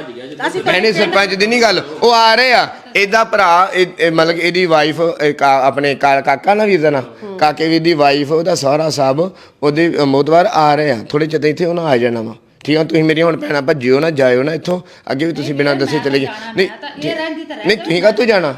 ਅਸੀਂ ਭੈਣੇ ਸਰਪੰਚ ਦੀ ਨਹੀਂ ਗੱਲ ਉਹ ਆ ਰਹੇ ਆ। ਇਹਦਾ ਭਰਾ ਇਹ- ਇਹ ਮਤਲਬ ਕਿ ਇਹਦੀ ਵਾਈਫ ਆਪਣੇ ਕਾ- ਕਾਕਾ ਨਾ ਵੀਰ ਦਾ ਨਾ? ਕਾਕੇ ਵੀਰ ਦੀ ਵਾਈਫ ਉਹਦਾ ਸਹੁਰਾ ਸਾਹਿਬ ਉਹਦੇ ਮੋਦਵਾਰ ਆ ਰਹੇ ਆ। ਥੋੜੇ ਚਿਰ ਇੱਥੇ ਉਹਨਾਂ ਆ ਜਾਣਾ ਵਾ। ਠੀਕ ਆ ਤੁਸੀਂ ਮੇਰੀ ਹੁਣ ਭੈਣਾਂ ਭੱਜਿਓ ਨਾ ਜਾਇਓ ਨਾ ਇੱਥੋਂ। ਅੱਗੇ ਵੀ ਤੁਸੀਂ ਬਿਨਾਂ ਦੱਸੇ ਚਲੇ ਗਏ। ਨਹੀਂ ਤਾਂ ਇਹ ਰਹਿੰਦੀ ਤਾਂ ਰਹਿ ਨਹੀਂ ਤੁਸੀਂ ਜਾਣਾ?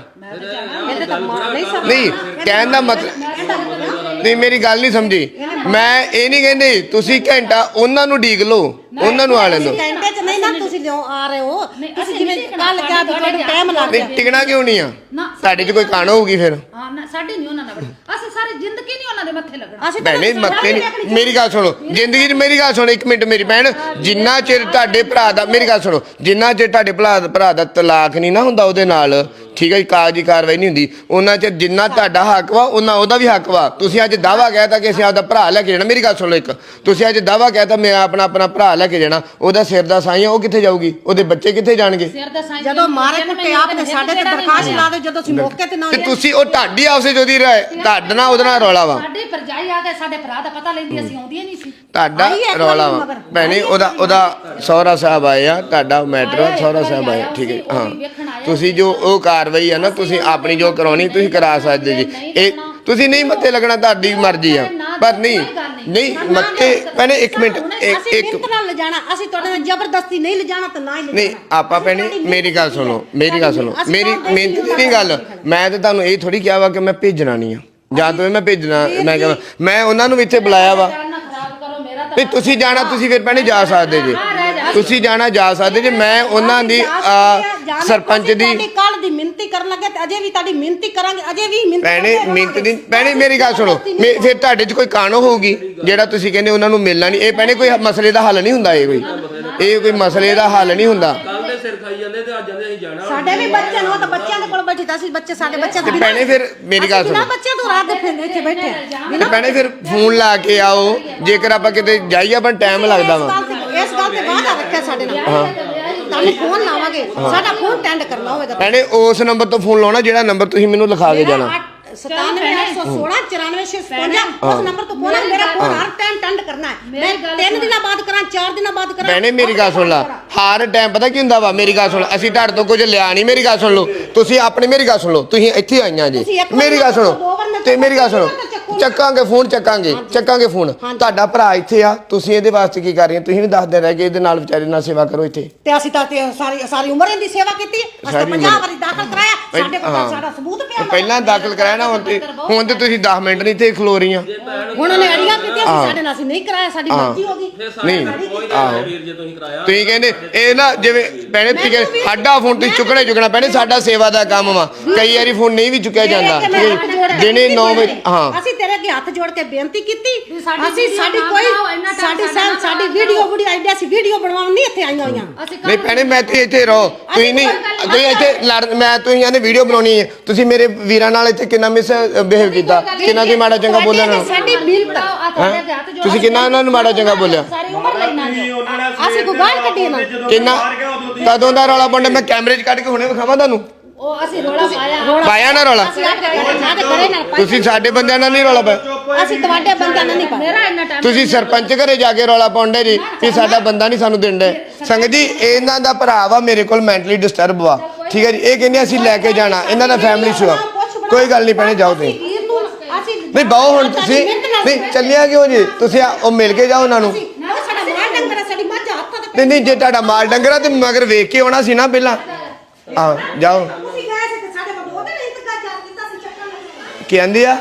ਇਹਦੇ ਤਾਂ ਮਾਂ ਨਹੀਂ ਕਹਿਣ ਦਾ ਮਤਲਬ ਨਹੀਂ। ਮੇਰੀ ਗੱਲ ਨਹੀਂ ਸਮਝੀ। ਮੈਂ ਇਹ ਨਹੀਂ ਕਹਿੰਦੇ ਤੁਸੀਂ ਘੰਟਾ ਉਹਨਾਂ ਨੂੰ ਡੀਕ ਲਓ ਉਹਨਾਂ ਨੂੰ ਆ ਲੈਣ ਦਿਓ। ਘੰਟੇ ਚ ਨਹੀਂ ਨਾ ਤੁਸੀਂ ਲਿਓ ਆ ਰਹੇ ਹੋ? ਤੁਸੀਂ ਜਿਵੇਂ ਕੱਲ ਕਿਹਾ ਵੀ ਤੁਹਾਨੂੰ ਟਾਈਮ ਲੱਗ ਗਿਆ। ਨਹੀਂ ਟਿਕਣਾ ਕਿਉਂ ਨਹੀਂ ਆ? ਨਾ ਤੁਹਾਡੇ 'ਚ ਕੋਈ ਕਾਣ ਹੋਊਗੀ ਫਿਰ। ਹਾਂ ਨਾ ਸਾਡੀ ਨਹੀਂ ਉਹਨਾਂ ਨਾਲ ਬੜੀ ਅਸੀਂ ਸਾਰੇ ਜ਼ਿੰਦਗੀ ਨਹੀਂ ਉਹਨਾਂ ਦੇ ਮੱਥੇ ਲੱਗਣਾ। ਅਸੀਂ ਭੈਣੇ ਮੱਤੇ ਨਹੀਂ ਮੇਰੀ ਗੱਲ ਸੁਣੋ ਜ਼ਿੰਦਗੀ 'ਚ ਮੇਰੀ ਗੱਲ ਸੁਣੋ ਇੱਕ ਮਿੰਟ ਮੇਰੀ ਭੈਣ ਜਿੰਨਾ ਚਿਰ ਤੁਹਾਡੇ ਭਰਾ ਦਾ ਮੇਰੀ ਗੱਲ ਸੁਣੋ ਜਿੰਨਾ ਚਿਰ ਤੁਹਾਡੇ ਭਰਾ ਭਰਾ ਦਾ ਤਲਾਕ ਨਹੀਂ ਨਾ ਹੁੰਦਾ ਉਹਦੇ ਨਾਲ ਠੀਕ ਹੈ ਜੀ ਕਾਗਜ਼ੀ ਕਾਰਵਾਈ ਨਹੀਂ ਹੁੰਦੀ ਉਹਨਾਂ ਚਿਰ ਜਿੰਨਾ ਤੁਹਾਡਾ ਹੱਕ ਵਾ ਉਹਨਾਂ ਉਹਦਾ ਵੀ ਹੱਕ ਵਾ। ਤੁਸੀਂ ਅੱਜ ਦਾਵਾ ਕਹਿਤਾ ਕਿ ਅਸੀਂ ਆਪਦਾ ਭਰਾ ਲੈ ਕੇ ਜਾਣਾ। ਮੇਰੀ ਗੱਲ ਸੁਣੋ ਇੱਕ। ਤੁਸੀਂ ਅੱਜ ਦਾਵਾ ਕਹਿਤਾ ਮੈਂ ਆਪਣਾ ਆਪਣਾ ਭਰਾ ਲੈ ਕੇ ਜਾਣਾ। ਉਹਦਾ ਸਿਰ ਦਾ ਸਾਈਂ ਆ, ਉਹ ਕਿੱਥੇ ਜਾਊਗੀ? ਉਹਦੇ ਬੱਚੇ ਕਿੱਥੇ ਜਾਣਗੇ? ਸਿਰ ਦਾ ਸਾਈਂ ਜਦੋਂ ਮਾਰੇ ਕੁੱਟੇ ਆਪ ਨੇ ਸਾਡੇ ਤੇ ਦਰਖਾਸਤ ਲਾ ਦਿਓ ਜਦੋਂ ਅਸੀਂ ਮੌਕੇ ਤੇ ਨਾ ਤੇ ਤੁਸੀਂ ਉਹ ਢਾਡੀ ਆਪਸੇ ਜੋਦੀ ਤੁਹਾਡਾ ਨਾਲ ਉਹਦੇ ਨਾਲ ਰੌਲਾ ਵਾ। ਸਾਡੀ ਪਰਜਾਈ ਆ ਕੇ ਸਾਡੇ ਭਰਾ ਦਾ ਪਤਾ ਲੈਂਦੀ ਅਸੀਂ ਆਉਂਦੀਆਂ ਨਹੀਂ ਸੀ। ਤੁਹਾਡਾ ਆਈ ਇੱਕ ਰੌਲਾ ਵਾ। ਮਗਰ। ਭੈਣੇ ਉਹਦਾ ਉਹਦਾ ਸਹੁਰਾ ਸਾਹਿਬ ਆਏ ਆ ਤੁਹਾਡਾ ਮੈਟਰ ਆ ਸਹੁਰਾ ਸਾਹਿਬ ਆਏ ਠੀਕ ਹੈ ਹਾਂ। ਤੁਸੀਂ ਜੋ ਉਹ ਕਾਰਵਾਈ ਆ ਨਾ ਤੁਸੀਂ ਆਪਣੀ ਜੋ ਕਰਾਉਣੀ ਤੁਸੀਂ ਕਰਾ ਸਕਦੇ ਜੀ। ਇਹ ਤੁਸੀਂ ਨਹੀਂ ਮੱਥੇ ਲੱਗਣਾ ਤੁਹਾਡੀ ਮਰਜ਼ੀ ਆ। ਪਰ ਨਹੀਂ ਨਹੀਂ। ਮੱਥੇ ਭੈਣੇ ਇੱਕ ਮਿੰਟ ਇੱਕ ਇੱਕ ਨਾਲ ਲਿਜਾਣਾ ਅਸੀਂ ਤੁਹਾਡੇ ਨਾਲ ਜ਼ਬਰਦਸਤੀ ਨਹੀਂ ਲਿਜਾਣਾ ਤਾਂ ਨਾ ਹੀ ਲਿਜਾਣਾ। ਨਹੀਂ ਆਪਾਂ ਭੈਣੇ ਮੇਰੀ ਗੱਲ ਸੁਣੋ ਮੇਰੀ ਗੱਲ ਸੁਣੋ ਮੇਰੀ ਮਿਹਨਤ ਦੀ ਨਹੀਂ ਗੱਲ। ਮੈਂ ਤੇ ਤੁਹਾਨੂੰ ਇਹ ਥੋੜੀ ਕਿਹਾ ਵਾ ਕਿ ਮੈਂ ਭੇਜਣਾ ਨਹੀਂ ਆ। ਜਾਂ ਤਾਂ ਮੈਂ ਭੇਜਣਾ ਮੈਂ ਕਹਾਂ ਮੈਂ ਉਹਨਾਂ ਨੂੰ ਵੀ ਇੱਥੇ ਬੁਲਾਇਆ ਵਾ। ਨਹੀਂ ਤੁਸੀਂ ਜਾਣਾ ਤੁਸੀਂ ਫਿਰ ਭੈਣੇ ਜਾ ਸਕਦੇ ਜੀ। ਤੁਸੀਂ ਜਾਣਾ ਜਾ ਸਕਦੇ ਜੇ ਮੈਂ ਉਹਨਾਂ ਦੀ ਸਰਪੰਚ ਦੀ ਕੱਲ ਦੀ ਮਿੰਤੀ ਕਰਨ ਲੱਗੇ ਤੇ ਅਜੇ ਵੀ ਤੁਹਾਡੀ ਮਿੰਤੀ ਕਰਾਂਗੇ ਅਜੇ ਵੀ ਮਿੰਤੀ ਭੈਣੇ ਮਿੰਟ ਦੀ। ਭੈਣੇ ਮੇਰੀ ਗੱਲ ਸੁਣੋ। ਫਿਰ ਤੁਹਾਡੇ 'ਚ ਕੋਈ ਕਾਣੋ ਹੋਊਗੀ? ਜਿਹੜਾ ਤੁਸੀਂ ਕਹਿੰਦੇ ਉਹਨਾਂ ਨੂੰ ਮਿਲਣਾ ਨਹੀਂ। ਇਹ ਭੈਣੇ ਕੋਈ ਮਸਲੇ ਦਾ ਹੱਲ ਨਹੀਂ ਹੁੰਦਾ ਇਹ ਕੋਈ। ਇਹ ਕੋਈ ਮਸਲੇ ਦਾ ਹੱਲ ਨਹੀਂ ਹੁੰਦਾ। ਕੱਲ ਦੇ ਸਿਰ ਖਾਈ ਜਾਂਦੇ ਤੇ ਅੱਜ ਜਾਂਦੇ ਅਸੀਂ ਜਾਣਾ। ਸਾਡੇ ਵੀ ਬੱਚੇ ਨੂੰ ਤਾਂ ਬੱਚਿਆਂ ਦੇ ਕੋਲ ਬੈਠੀ ਤਾਂ ਅਸੀਂ ਬੱਚੇ ਸਾਡੇ ਬੱਚੇ ਤੇ ਭੈਣੇ ਫਿਰ ਮੇਰੀ ਗੱਲ ਬਿਨਾਂ ਸੁਣੋ। ਬੱਚਿਆਂ ਤੋਂ ਰਾਤ ਦੇ ਫਿਰ ਇੱਥੇ ਬੈਠੇ। ਤੇ ਭੈਣੇ ਫਿਰ ਫੋਨ ਲਾ ਕੇ ਆਓ। ਜੇਕਰ ਆਪਾਂ ਕਿਤੇ ਜਾਈਏ ਆਪਾਂ ਟਾਈਮ ਲੱਗਦਾ ਵਾ। ਇਸ ਗੱਲ ਤੇ ਵਾਅਦਾ ਰੱਖਿਆ ਸਾਡੇ ਨਾਲ। ਤੁਹਾਨੂੰ ਫੋਨ ਲਾਵਾਂਗੇ। ਸਾਡਾ ਫੋਨ ਟੈਂਡ ਕਰਨਾ ਹੋਵੇ ਤਾਂ ਭੈਣੇ ਉਸ ਨੰਬਰ ਤੋਂ ਫੋਨ ਲਾਉਣਾ ਜਿਹੜਾ ਨੰਬਰ ਤੁਸੀਂ ਮੈਨੂੰ ਲਿਖਾ ਕੇ ਜਾਣਾ। 9716 ਉਸ ਨੰਬਰ ਤੋਂ ਫੋਨ ਮੇਰਾ ਫੋਨ ਹਰ ਟਾਈਮ ਟੈਂਡ ਕਰਨਾ ਹੈ। ਮੈਂ ਤਿੰਨ ਦਿਨਾਂ ਬਾਅਦ ਕਰਾਂ ਚਾਰ ਦਿਨਾਂ ਬਾਅਦ ਕਰਾਂ ਭੈਣੇ ਮੇਰੀ ਗੱਲ ਸੁਣ ਲਾ। ਹਰ ਟਾਈਮ ਪਤਾ ਕੀ ਹੁੰਦਾ ਵਾ ਮੇਰੀ ਗੱਲ ਸੁਣ ਅਸੀਂ ਤੁਹਾਡੇ ਤੋਂ ਕੁਝ ਲਿਆ ਨਹੀਂ ਮੇਰੀ ਗੱਲ ਸੁਣ ਲਓ। ਤੁਸੀਂ ਆਪਣੇ ਮੇਰੀ ਗੱਲ ਸੁਣ ਲਓ ਤੁਸੀਂ ਇੱਥੇ ਆਈਆਂ ਜੀ। ਤੁਸੀਂ ਇੱਕ ਵਾਰ ਮੇਰੀ ਗੱਲ ਦੋ ਸੁਣੋ ਤੇ ਮੇਰੀ ਗੱਲ ਸੁਣੋ। ਚੱਕੂਗਾ। ਚੱਕਾਂਗੇ ਫੋਨ ਚੱਕਾਂਗੇ ਚੱਕਾਂਗੇ ਫੋਨ। ਤੁਹਾਡਾ ਭਰਾ ਇੱਥੇ ਆ ਤੁਸੀਂ ਇਹਦੇ ਵਾਸਤੇ ਕੀ ਕਰ ਰਹੇ ਹੋ? ਤੁਸੀਂ ਵੀ ਦੱਸਦੇ ਰਹਿ ਗਏ ਇਹਦੇ ਨਾਲ ਵਿਚਾਰੇ ਨਾਲ ਸੇਵਾ ਕਰੋ ਇੱਥੇ। ਤੇ ਅਸੀਂ ਤਾਂ ਤੇ ਸਾਰੀ ਸਾਰੀ ਉਮਰ ਇਹਦੀ ਸੇਵਾ ਕੀਤੀ ਅਸੀਂ ਤਾਂ ਸਾਰੀ 50 ਉਮਰ। ਵਾਰੀ ਦਾਖਲ ਕਰਾਇਆ। ਸਾਡੇ ਕੋਲ ਤਾਂ ਸਾਡਾ ਸਬੂਤ ਪਿਆ ਵਾ। ਪਹਿਲਾਂ ਦਾਖਲ ਕਰਾਇਆ ਨਾ ਹੁਣ ਤੇ ਹੁਣ ਤੇ ਤੁਸੀਂ 10 ਮਿੰਟ ਨਹੀਂ ਇੱਥੇ ਖਲੋ ਰਹੀਆਂ। ਹੁਣ ਉਹਨੇ ਅੜੀਆਂ ਕੀਤੀਆਂ ਸੀ ਸਾਡੇ ਨਾਲ ਅਸੀਂ ਨਹੀਂ ਕਰਾਇਆ ਸਾਡੀ ਮਰਜ਼ੀ ਹੋ ਗਈ। ਫਿਰ ਸਾਰੇ ਨਹੀਂ, ਕੋਈ ਆਹੋ। ਵੀਰ ਜੇ ਤੁਸੀਂ ਕਰਾਇਆ। ਤੁਸੀਂ ਕਹਿੰਦੇ ਇਹ ਨਾ ਜਿਵੇਂ ਭੈਣੇ ਤੁਸੀਂ ਕਹਿੰਦੇ ਸਾਡਾ ਫੋਨ ਤੁਸੀਂ ਚੁੱਕਣਾ ਹੀ ਚੁੱਕਣਾ। ਭੈਣੇ ਸਾਡਾ ਸੇਵਾ ਦਾ ਕੰਮ ਵਾ। ਕਈ ਵਾਰੀ ਫੋਨ ਨਹੀਂ ਵੀ ਚੁੱਕਿਆ ਜਾਂਦਾ। ਦਿਨੇ ਬੇਨਤੀ 9 ਵਜੇ। ਹਾਂ। ਅਸੀਂ ਤੇਰੇ ਅੱਗੇ ਹੱਥ ਜੋੜ ਕੇ ਬੇਨਤੀ ਕੀਤੀ। ਸਾਡੀ ਅਸੀਂ ਸਾਡੀ ਨਾ ਕੋਈ ਬਣਾਓ, ਇੰਨਾ time ਸਾਡੀ ਸਾਡਾ ਨਾ ਸਾਡੀ। ਵੀਡੀਓ ਵੀਡੀਓ ਆਈਡੀ ਅਸੀਂ ਵੀਡੀਓ ਬਣਵਾਉਣ ਨਹੀਂ ਇੱਥੇ ਆਈਆਂ ਹੋਈਆਂ। ਅਸੀਂ ਨਹੀਂ ਭੈਣੇ ਮੈਂ ਤੇ ਇੱਥੇ ਰਹੋ। ਤੁਸੀਂ ਨਹੀਂ ਤੁਸੀਂ ਇੱਥੇ ਲੜ ਮੈਂ ਤੁਸੀਂ ਇਹਨੇ ਵੀਡੀਓ ਬਣਾਉਣੀ ਹੈ। ਤੁਸੀਂ ਮੇਰੇ ਵੀਰਾਂ ਨਾਲ ਇੱਥੇ ਕਿੰਨਾ ਮਿਸ ਬਿਹੇਵ ਕੀਤਾ। ਕਿੰਨਾ ਕੀ ਮਾੜਾ ਚੰਗਾ ਬੋਲਿਆ ਨਾ। ਸਾਡੀ ਮਿਲਤ ਤੁਸੀਂ ਕਿੰਨਾ ਉਹਨਾਂ ਨੂੰ ਮਾੜਾ ਚੰਗਾ ਬੋਲਿਆ? ਸਾਰੀ ਉਮਰ ਲੈਣਾ ਅਸੀਂ ਕੋਈ ਗਾਲ ਕੱਢੀ ਨਾ। ਕਿੰਨਾ ਕਦੋਂ ਦਾ ਰੌਲਾ ਪਾਉਂਦਾ? ਮੈਂ ਕੈਮਰੇ 'ਚ ਕੱਢ ਕੇ ਹੁਣੇ ਵਿਖਾਵਾਂ ਤੁਹਾਨੂੰ। ਉਹ ਅਸੀਂ ਰੋਲਾ ਪਾਇਆ। ਪਾਇਆ ਨਾ ਰੌਲਾ? ਅਸੀਂ ਆਪ ਸਾਡੇ ਕਰੇ ਨਾ ਤੁਸੀਂ ਸਾਡੇ ਬੰਦਿਆਂ ਨਾਲ ਨਹੀਂ ਰੌਲਾ ਪਾਇਆ? ਅਸੀਂ ਤੁਹਾਡੇ ਬੰਦਿਆਂ ਨਾਲ ਨਹੀਂ ਪਾਇਆ। ਮੇਰਾ ਇੰਨਾ ਟਾਈਮ ਤੁਸੀਂ ਸਰਪੰਚ ਘਰੇ ਜਾ ਕੇ ਰੌਲਾ ਪਾਉਂਦੇ ਜੀ ਕਿ ਸਾਡਾ ਬੰਦਾ ਨਹੀਂ ਸਾਨੂੰ ਦਿੰਦੇ। ਸੰਗਤ ਜੀ ਇਹਨਾਂ ਦਾ ਭਰਾ ਵਾ ਮੇਰੇ ਕੋਲ ਮੈਂਟਲੀ ਡਿਸਟਰਬ ਵਾ। ਠੀਕ ਹੈ ਜੀ? ਇਹ ਕਹਿੰਦੇ ਅਸੀਂ ਲੈ ਕੇ ਜਾਣਾ ਇਹਨਾਂ ਦਾ ਫੈਮਿਲੀ ਕੋਈ ਗੱਲ ਨਹੀਂ ਭੈਣੇ ਜਾਓ ਤੁਸੀਂ। ਵੀਰ ਨੂੰ ਅਸੀਂ ਨਹੀਂ ਬਾਓ ਹੁਣ ਤੁਸੀਂ ਨਹੀਂ ਚੱਲਿਆ ਕਿਉਂ ਜੀ? ਤੁਸੀਂ ਆ- ਉਹ ਮਿਲ ਕੇ ਜਾਓ ਉਹਨਾਂ ਨੂੰ। ਉਹ ਸਾਡਾ ਮਾਲ ਡੰਗਰ ਆ, ਸਾਡੀ ਮੱਝ ਹੱਥਾਂ ਤੇ ਨਹੀਂ ਨਹੀਂ ਜੇ ਤੁਹਾਡਾ ਮਾਲ ਡੰਗਰਾ ਤੇ ਮਗਰ ਵੇਖ ਕੇ ਆਉਣਾ ਸੀ ਨਾ ਪਹਿਲਾਂ। ਆ ਜਾਓ। ਤੁਸੀਂ ਗਏ ਸੀ ਤੇ ਸਾਡੇ ਕੋਲ ਉਹਦੇ ਨਾਲ ਇੰਤਜ਼ਾਰ ਕੀਤਾ ਸੀ ਚੱਕਰ ਨਾਲ ਕੀ ਕਹਿੰਦੀ ਆ?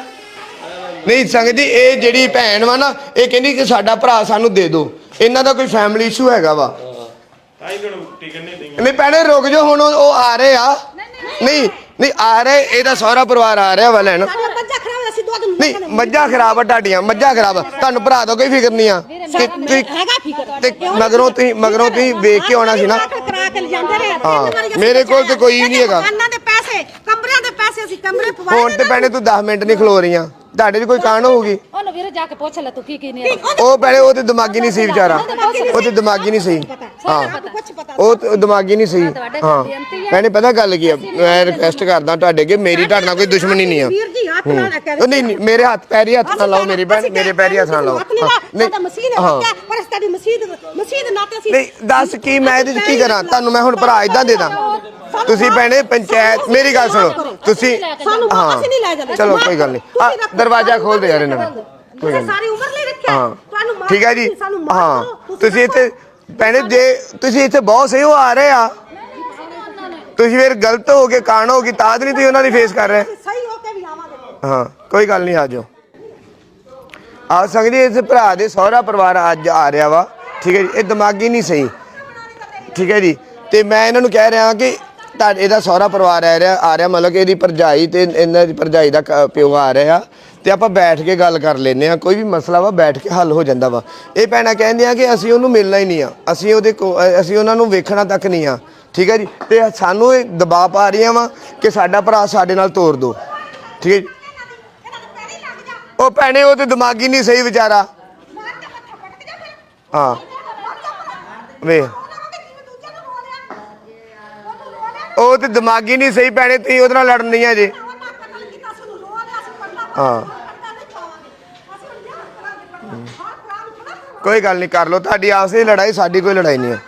ਨਹੀਂ ਸੰਗਤ ਜੀ ਇਹ ਜਿਹੜੀ ਭੈਣ ਵਾ ਨਾ ਇਹ ਕਹਿੰਦੀ ਕਿ ਸਾਡਾ ਭਰਾ ਸਾਨੂੰ ਦੇ ਦਿਓ ਇਹਨਾਂ ਦਾ ਕੋਈ ਫੈਮਿਲੀ ਇਸ਼ੂ ਹੈਗਾ ਵਾ। ਨਹੀਂ ਭੈਣੇ ਰੁਕ ਜਾਓ ਹੁਣ ਉਹ ਉਹ ਆ ਰਹੇ ਆ। ਨਹੀਂ ਨਹੀਂ ਆ ਰਹੇ ਇਹਦਾ ਸਹੁਰਾ ਪਰਿਵਾਰ ਆ ਰਿਹਾ ਵਾ ਲੈਣ। ਸਾਡਾ ਬੱਚਾ ਖਰਾਬ ਅਸੀਂ ਦੁੱਧ ਨੂੰ ਨਹੀਂ ਮੱਝਾਂ ਖਰਾਬ ਆ ਤੁਹਾਡੀਆਂ ਮੱਝਾਂ ਖਰਾਬ ਆ। ਤੁਹਾਨੂੰ ਭਰਾ ਦਾ ਕੋਈ ਫਿਕਰ ਨਹੀਂ ਆ। ਕਿ ਤੁਸੀਂ ਹੈਗਾ ਫਿਕਰ। ਤੇ ਮਗਰੋਂ ਤੁਸੀਂ ਮਗਰੋਂ ਤੁਸੀਂ ਵੇਖ ਕੇ ਆਉਣਾ ਸੀ ਨਾ। ਦਾਖਲ ਕਰਾ ਕੇ ਲਿਜਾਂਦੇ ਰਹੇ। ਹਾਂ, ਮੇਰੇ ਕੋਲ ਤੇ ਕੋਈ ਨਹੀਂ ਹੈਗਾ। ਮਕਾਨਾਂ ਦੇ ਪੈਸੇ ਕਮਰਿਆਂ ਦੇ ਪੈਸੇ ਅਸੀਂ ਕਮਰੇ ਪਵਾਏ ਹੁਣ ਤੇ ਭੈਣੇ ਤੂੰ 10 ਮਿੰਟ ਨਹੀਂ ਖਲੋ ਰਹੀਆਂ। ਤੁਹਾਡੇ 'ਚ ਕੋਈ ਕਾਣ ਹੋਊਗੀ? ਉਹਨੂੰ ਵੀਰੇ ਜਾ ਕੇ ਪੁੱਛ ਲੈ ਤੂੰ ਕੀ ਕੀ ਨਹੀਂ ਉਹ ਭੈਣੇ ਉਹ ਤੇ ਦਿਮਾਗੀ ਨਹੀਂ ਸੀ ਵਿਚਾਰਾ। ਉਹ ਤੇ ਦਿਮਾਗੀ ਨਹੀਂ ਸਹੀ ਹਾਂ। ਉਹ ਤੇ ਦਿਮਾਗੀ ਨਹੀਂ ਸਹੀ ਹਾਂ। ਭੈਣੇ ਪਤਾ ਗੱਲ ਕੀ ਆ? ਮੈਂ ਰਿਕਵੈਸਟ ਕਰਦਾ ਤੁਹਾਡੇ ਕਿ ਮੇਰੀ ਤੁਹਾਡੇ ਨਾਲ ਕੋਈ ਦੁਸ਼ਮਣੀ ਨਹੀਂ ਆ। ਵੀਰ ਜੀ ਹੱਥ ਨਾਲ ਕਹਿ ਉਹ ਨਹੀਂ ਨਹੀਂ ਮੇਰੇ ਹੱਥ ਪੈਰੀ ਹੱਥ ਨਾ ਲਾਓ ਮੇਰੀ ਭੈਣ ਮੇਰੇ ਪੈਰੀ ਹੱਥ ਨਾ ਲਾਓ। ਹਾਂ, ਨਹੀਂ। ਮਸਜਿਦ ਹਾਂ। ਹੈ ਪਰ ਸਾਡੀ ਮਸਜਿਦ ਮਸਜਿਦ ਨਾਤੇ ਅਸੀਂ ਨਹੀਂ ਦੱਸ ਕੀ ਮੈਂ ਇਹਦੇ 'ਚ ਕੀ ਕਰਾਂ? ਤੁਹਾਨੂੰ ਮੈਂ ਹੁਣ ਭਰਾ ਇਦਾਂ ਦੇ ਦਾਂ। ਤੁਸੀਂ ਭੈਣੇ ਪੰਚਾਇਤ ਮੇਰੀ ਗੱਲ ਸੁਣੋ। ਤੁਸੀਂ ਸਾਨੂੰ ਹਾਂ। ਅਸੀਂ ਨਹੀਂ ਲੈ ਜਾਂਦੇ। ਚਲੋ ਕੋਈ ਗੱਲ ਨਹੀਂ। ਦਰਵਾਜ਼ਾ ਖੋਲ ਦੇ ਯਾਰ ਇਹਨਾਂ ਨੂੰ। ਕੋਈ ਗੱਲ ਤੁਸੀਂ ਨਹੀਂ। ਸਾਰੀ ਉਮਰ ਲਈ ਰੱਖਿਆ। ਹਾਂ। ਤੁਹਾਨੂੰ ਮਾਰ ਠੀਕ ਹੈ ਜੀ। ਸਾਨੂੰ ਮਾਰ ਹਾਂ। ਤੁਸੀਂ ਇੱਥੇ। ਭੈਣੇ ਜੇ ਤੁਸੀਂ ਇੱਥੇ ਬਹੁਤ ਸਹੀ ਹੋ ਆ ਰਹੇ ਆ ਤੁਸੀਂ ਫਿਰ ਗਲਤ ਹੋ ਕੇ ਕਾਣ ਹੋ ਗਈ ਤਾਂ ਨਹੀਂ ਤੁਸੀਂ ਉਹਨਾਂ ਦੀ ਫੇਸ ਕਰ ਰਹੇ। ਅਸੀਂ ਸਹੀ ਹੋ ਕੇ ਵੀ ਆਵਾਂਗੇ। ਹਾਂ ਕੋਈ ਗੱਲ ਨਹੀਂ ਆ ਜਾਓ। ਆ ਸਕਦੀ ਇਸ ਭਰਾ ਦੇ ਸਹੁਰਾ ਪਰਿਵਾਰ ਅੱਜ ਆ ਰਿਹਾ ਵਾ। ਠੀਕ ਹੈ ਜੀ ਇਹ ਦਿਮਾਗੀ ਨਹੀਂ ਸਹੀ। ਠੀਕ ਹੈ ਜੀ। ਤੇ ਮੈਂ ਇਹਨਾਂ ਨੂੰ ਕਹਿ ਰਿਹਾ ਕਿ ਤੁਹਾਡੇ ਇਹਦਾ ਸਹੁਰਾ ਪਰਿਵਾਰ ਆ ਰਿਹਾ ਆ ਰਿਹਾ ਮਤਲਬ ਕਿ ਇਹਦੀ ਭਰਜਾਈ ਤੇ ਇਹਨਾਂ ਦੀ ਭਰਜਾਈ ਦਾ ਕ- ਪਿਓ ਆ ਰਿਹਾ ਤੇ ਆਪਾਂ ਬੈਠ ਕੇ ਗੱਲ ਕਰ ਲੈਨੇ ਆ ਕੋਈ ਵੀ ਮਸਲਾ ਵਾ ਬੈਠ ਕੇ ਹੱਲ ਹੋ ਜਾਂਦਾ ਵਾ। ਇਹ ਭੈਣਾਂ ਕਹਿੰਦੇ ਆ ਕਿ ਅਸੀਂ ਉਹਨੂੰ ਮਿਲਣਾ ਹੀ ਨਹੀਂ ਆ ਅਸੀਂ ਉਹਦੇ ਕੋ ਅ- ਅਸੀਂ ਉਹਨਾਂ ਨੂੰ ਵੇਖਣਾ ਤੱਕ ਨਹੀਂ ਆ ਠੀਕ ਹੈ ਜੀ? ਤੇ ਸਾਨੂੰ ਇਹ ਦਬਾਅ ਪਾ ਰਹੀਆਂ ਵਾ ਕਿ ਸਾਡਾ ਭਰਾ ਸਾਡੇ ਨਾਲ ਤੋਰ ਦਿਓ ਠੀਕ ਹੈ ਜੀ? ਉਹ ਭੈਣੇ ਉਹ ਤੇ ਦਿਮਾਗੀ ਨਹੀਂ ਸਹੀ ਵਿਚਾਰਾ। ਹਾਂ। ਵੇ ਉਹ ਤੇ ਦਿਮਾਗੀ ਨਹੀਂ ਸਹੀ ਭੈਣੇ ਤੁਸੀਂ ਉਹਦੇ ਨਾਲ ਲੜਨ ਨਹੀਂ ਆ ਜੇ। ਹਾਂ। ਕੋਈ ਗੱਲ ਨਹੀਂ ਕਰ ਲਓ। ਤੁਹਾਡੀ ਆਪਸ ਦੀ ਲੜਾਈ ਸਾਡੀ ਕੋਈ ਲੜਾਈ ਨਹੀਂ ਹੈ।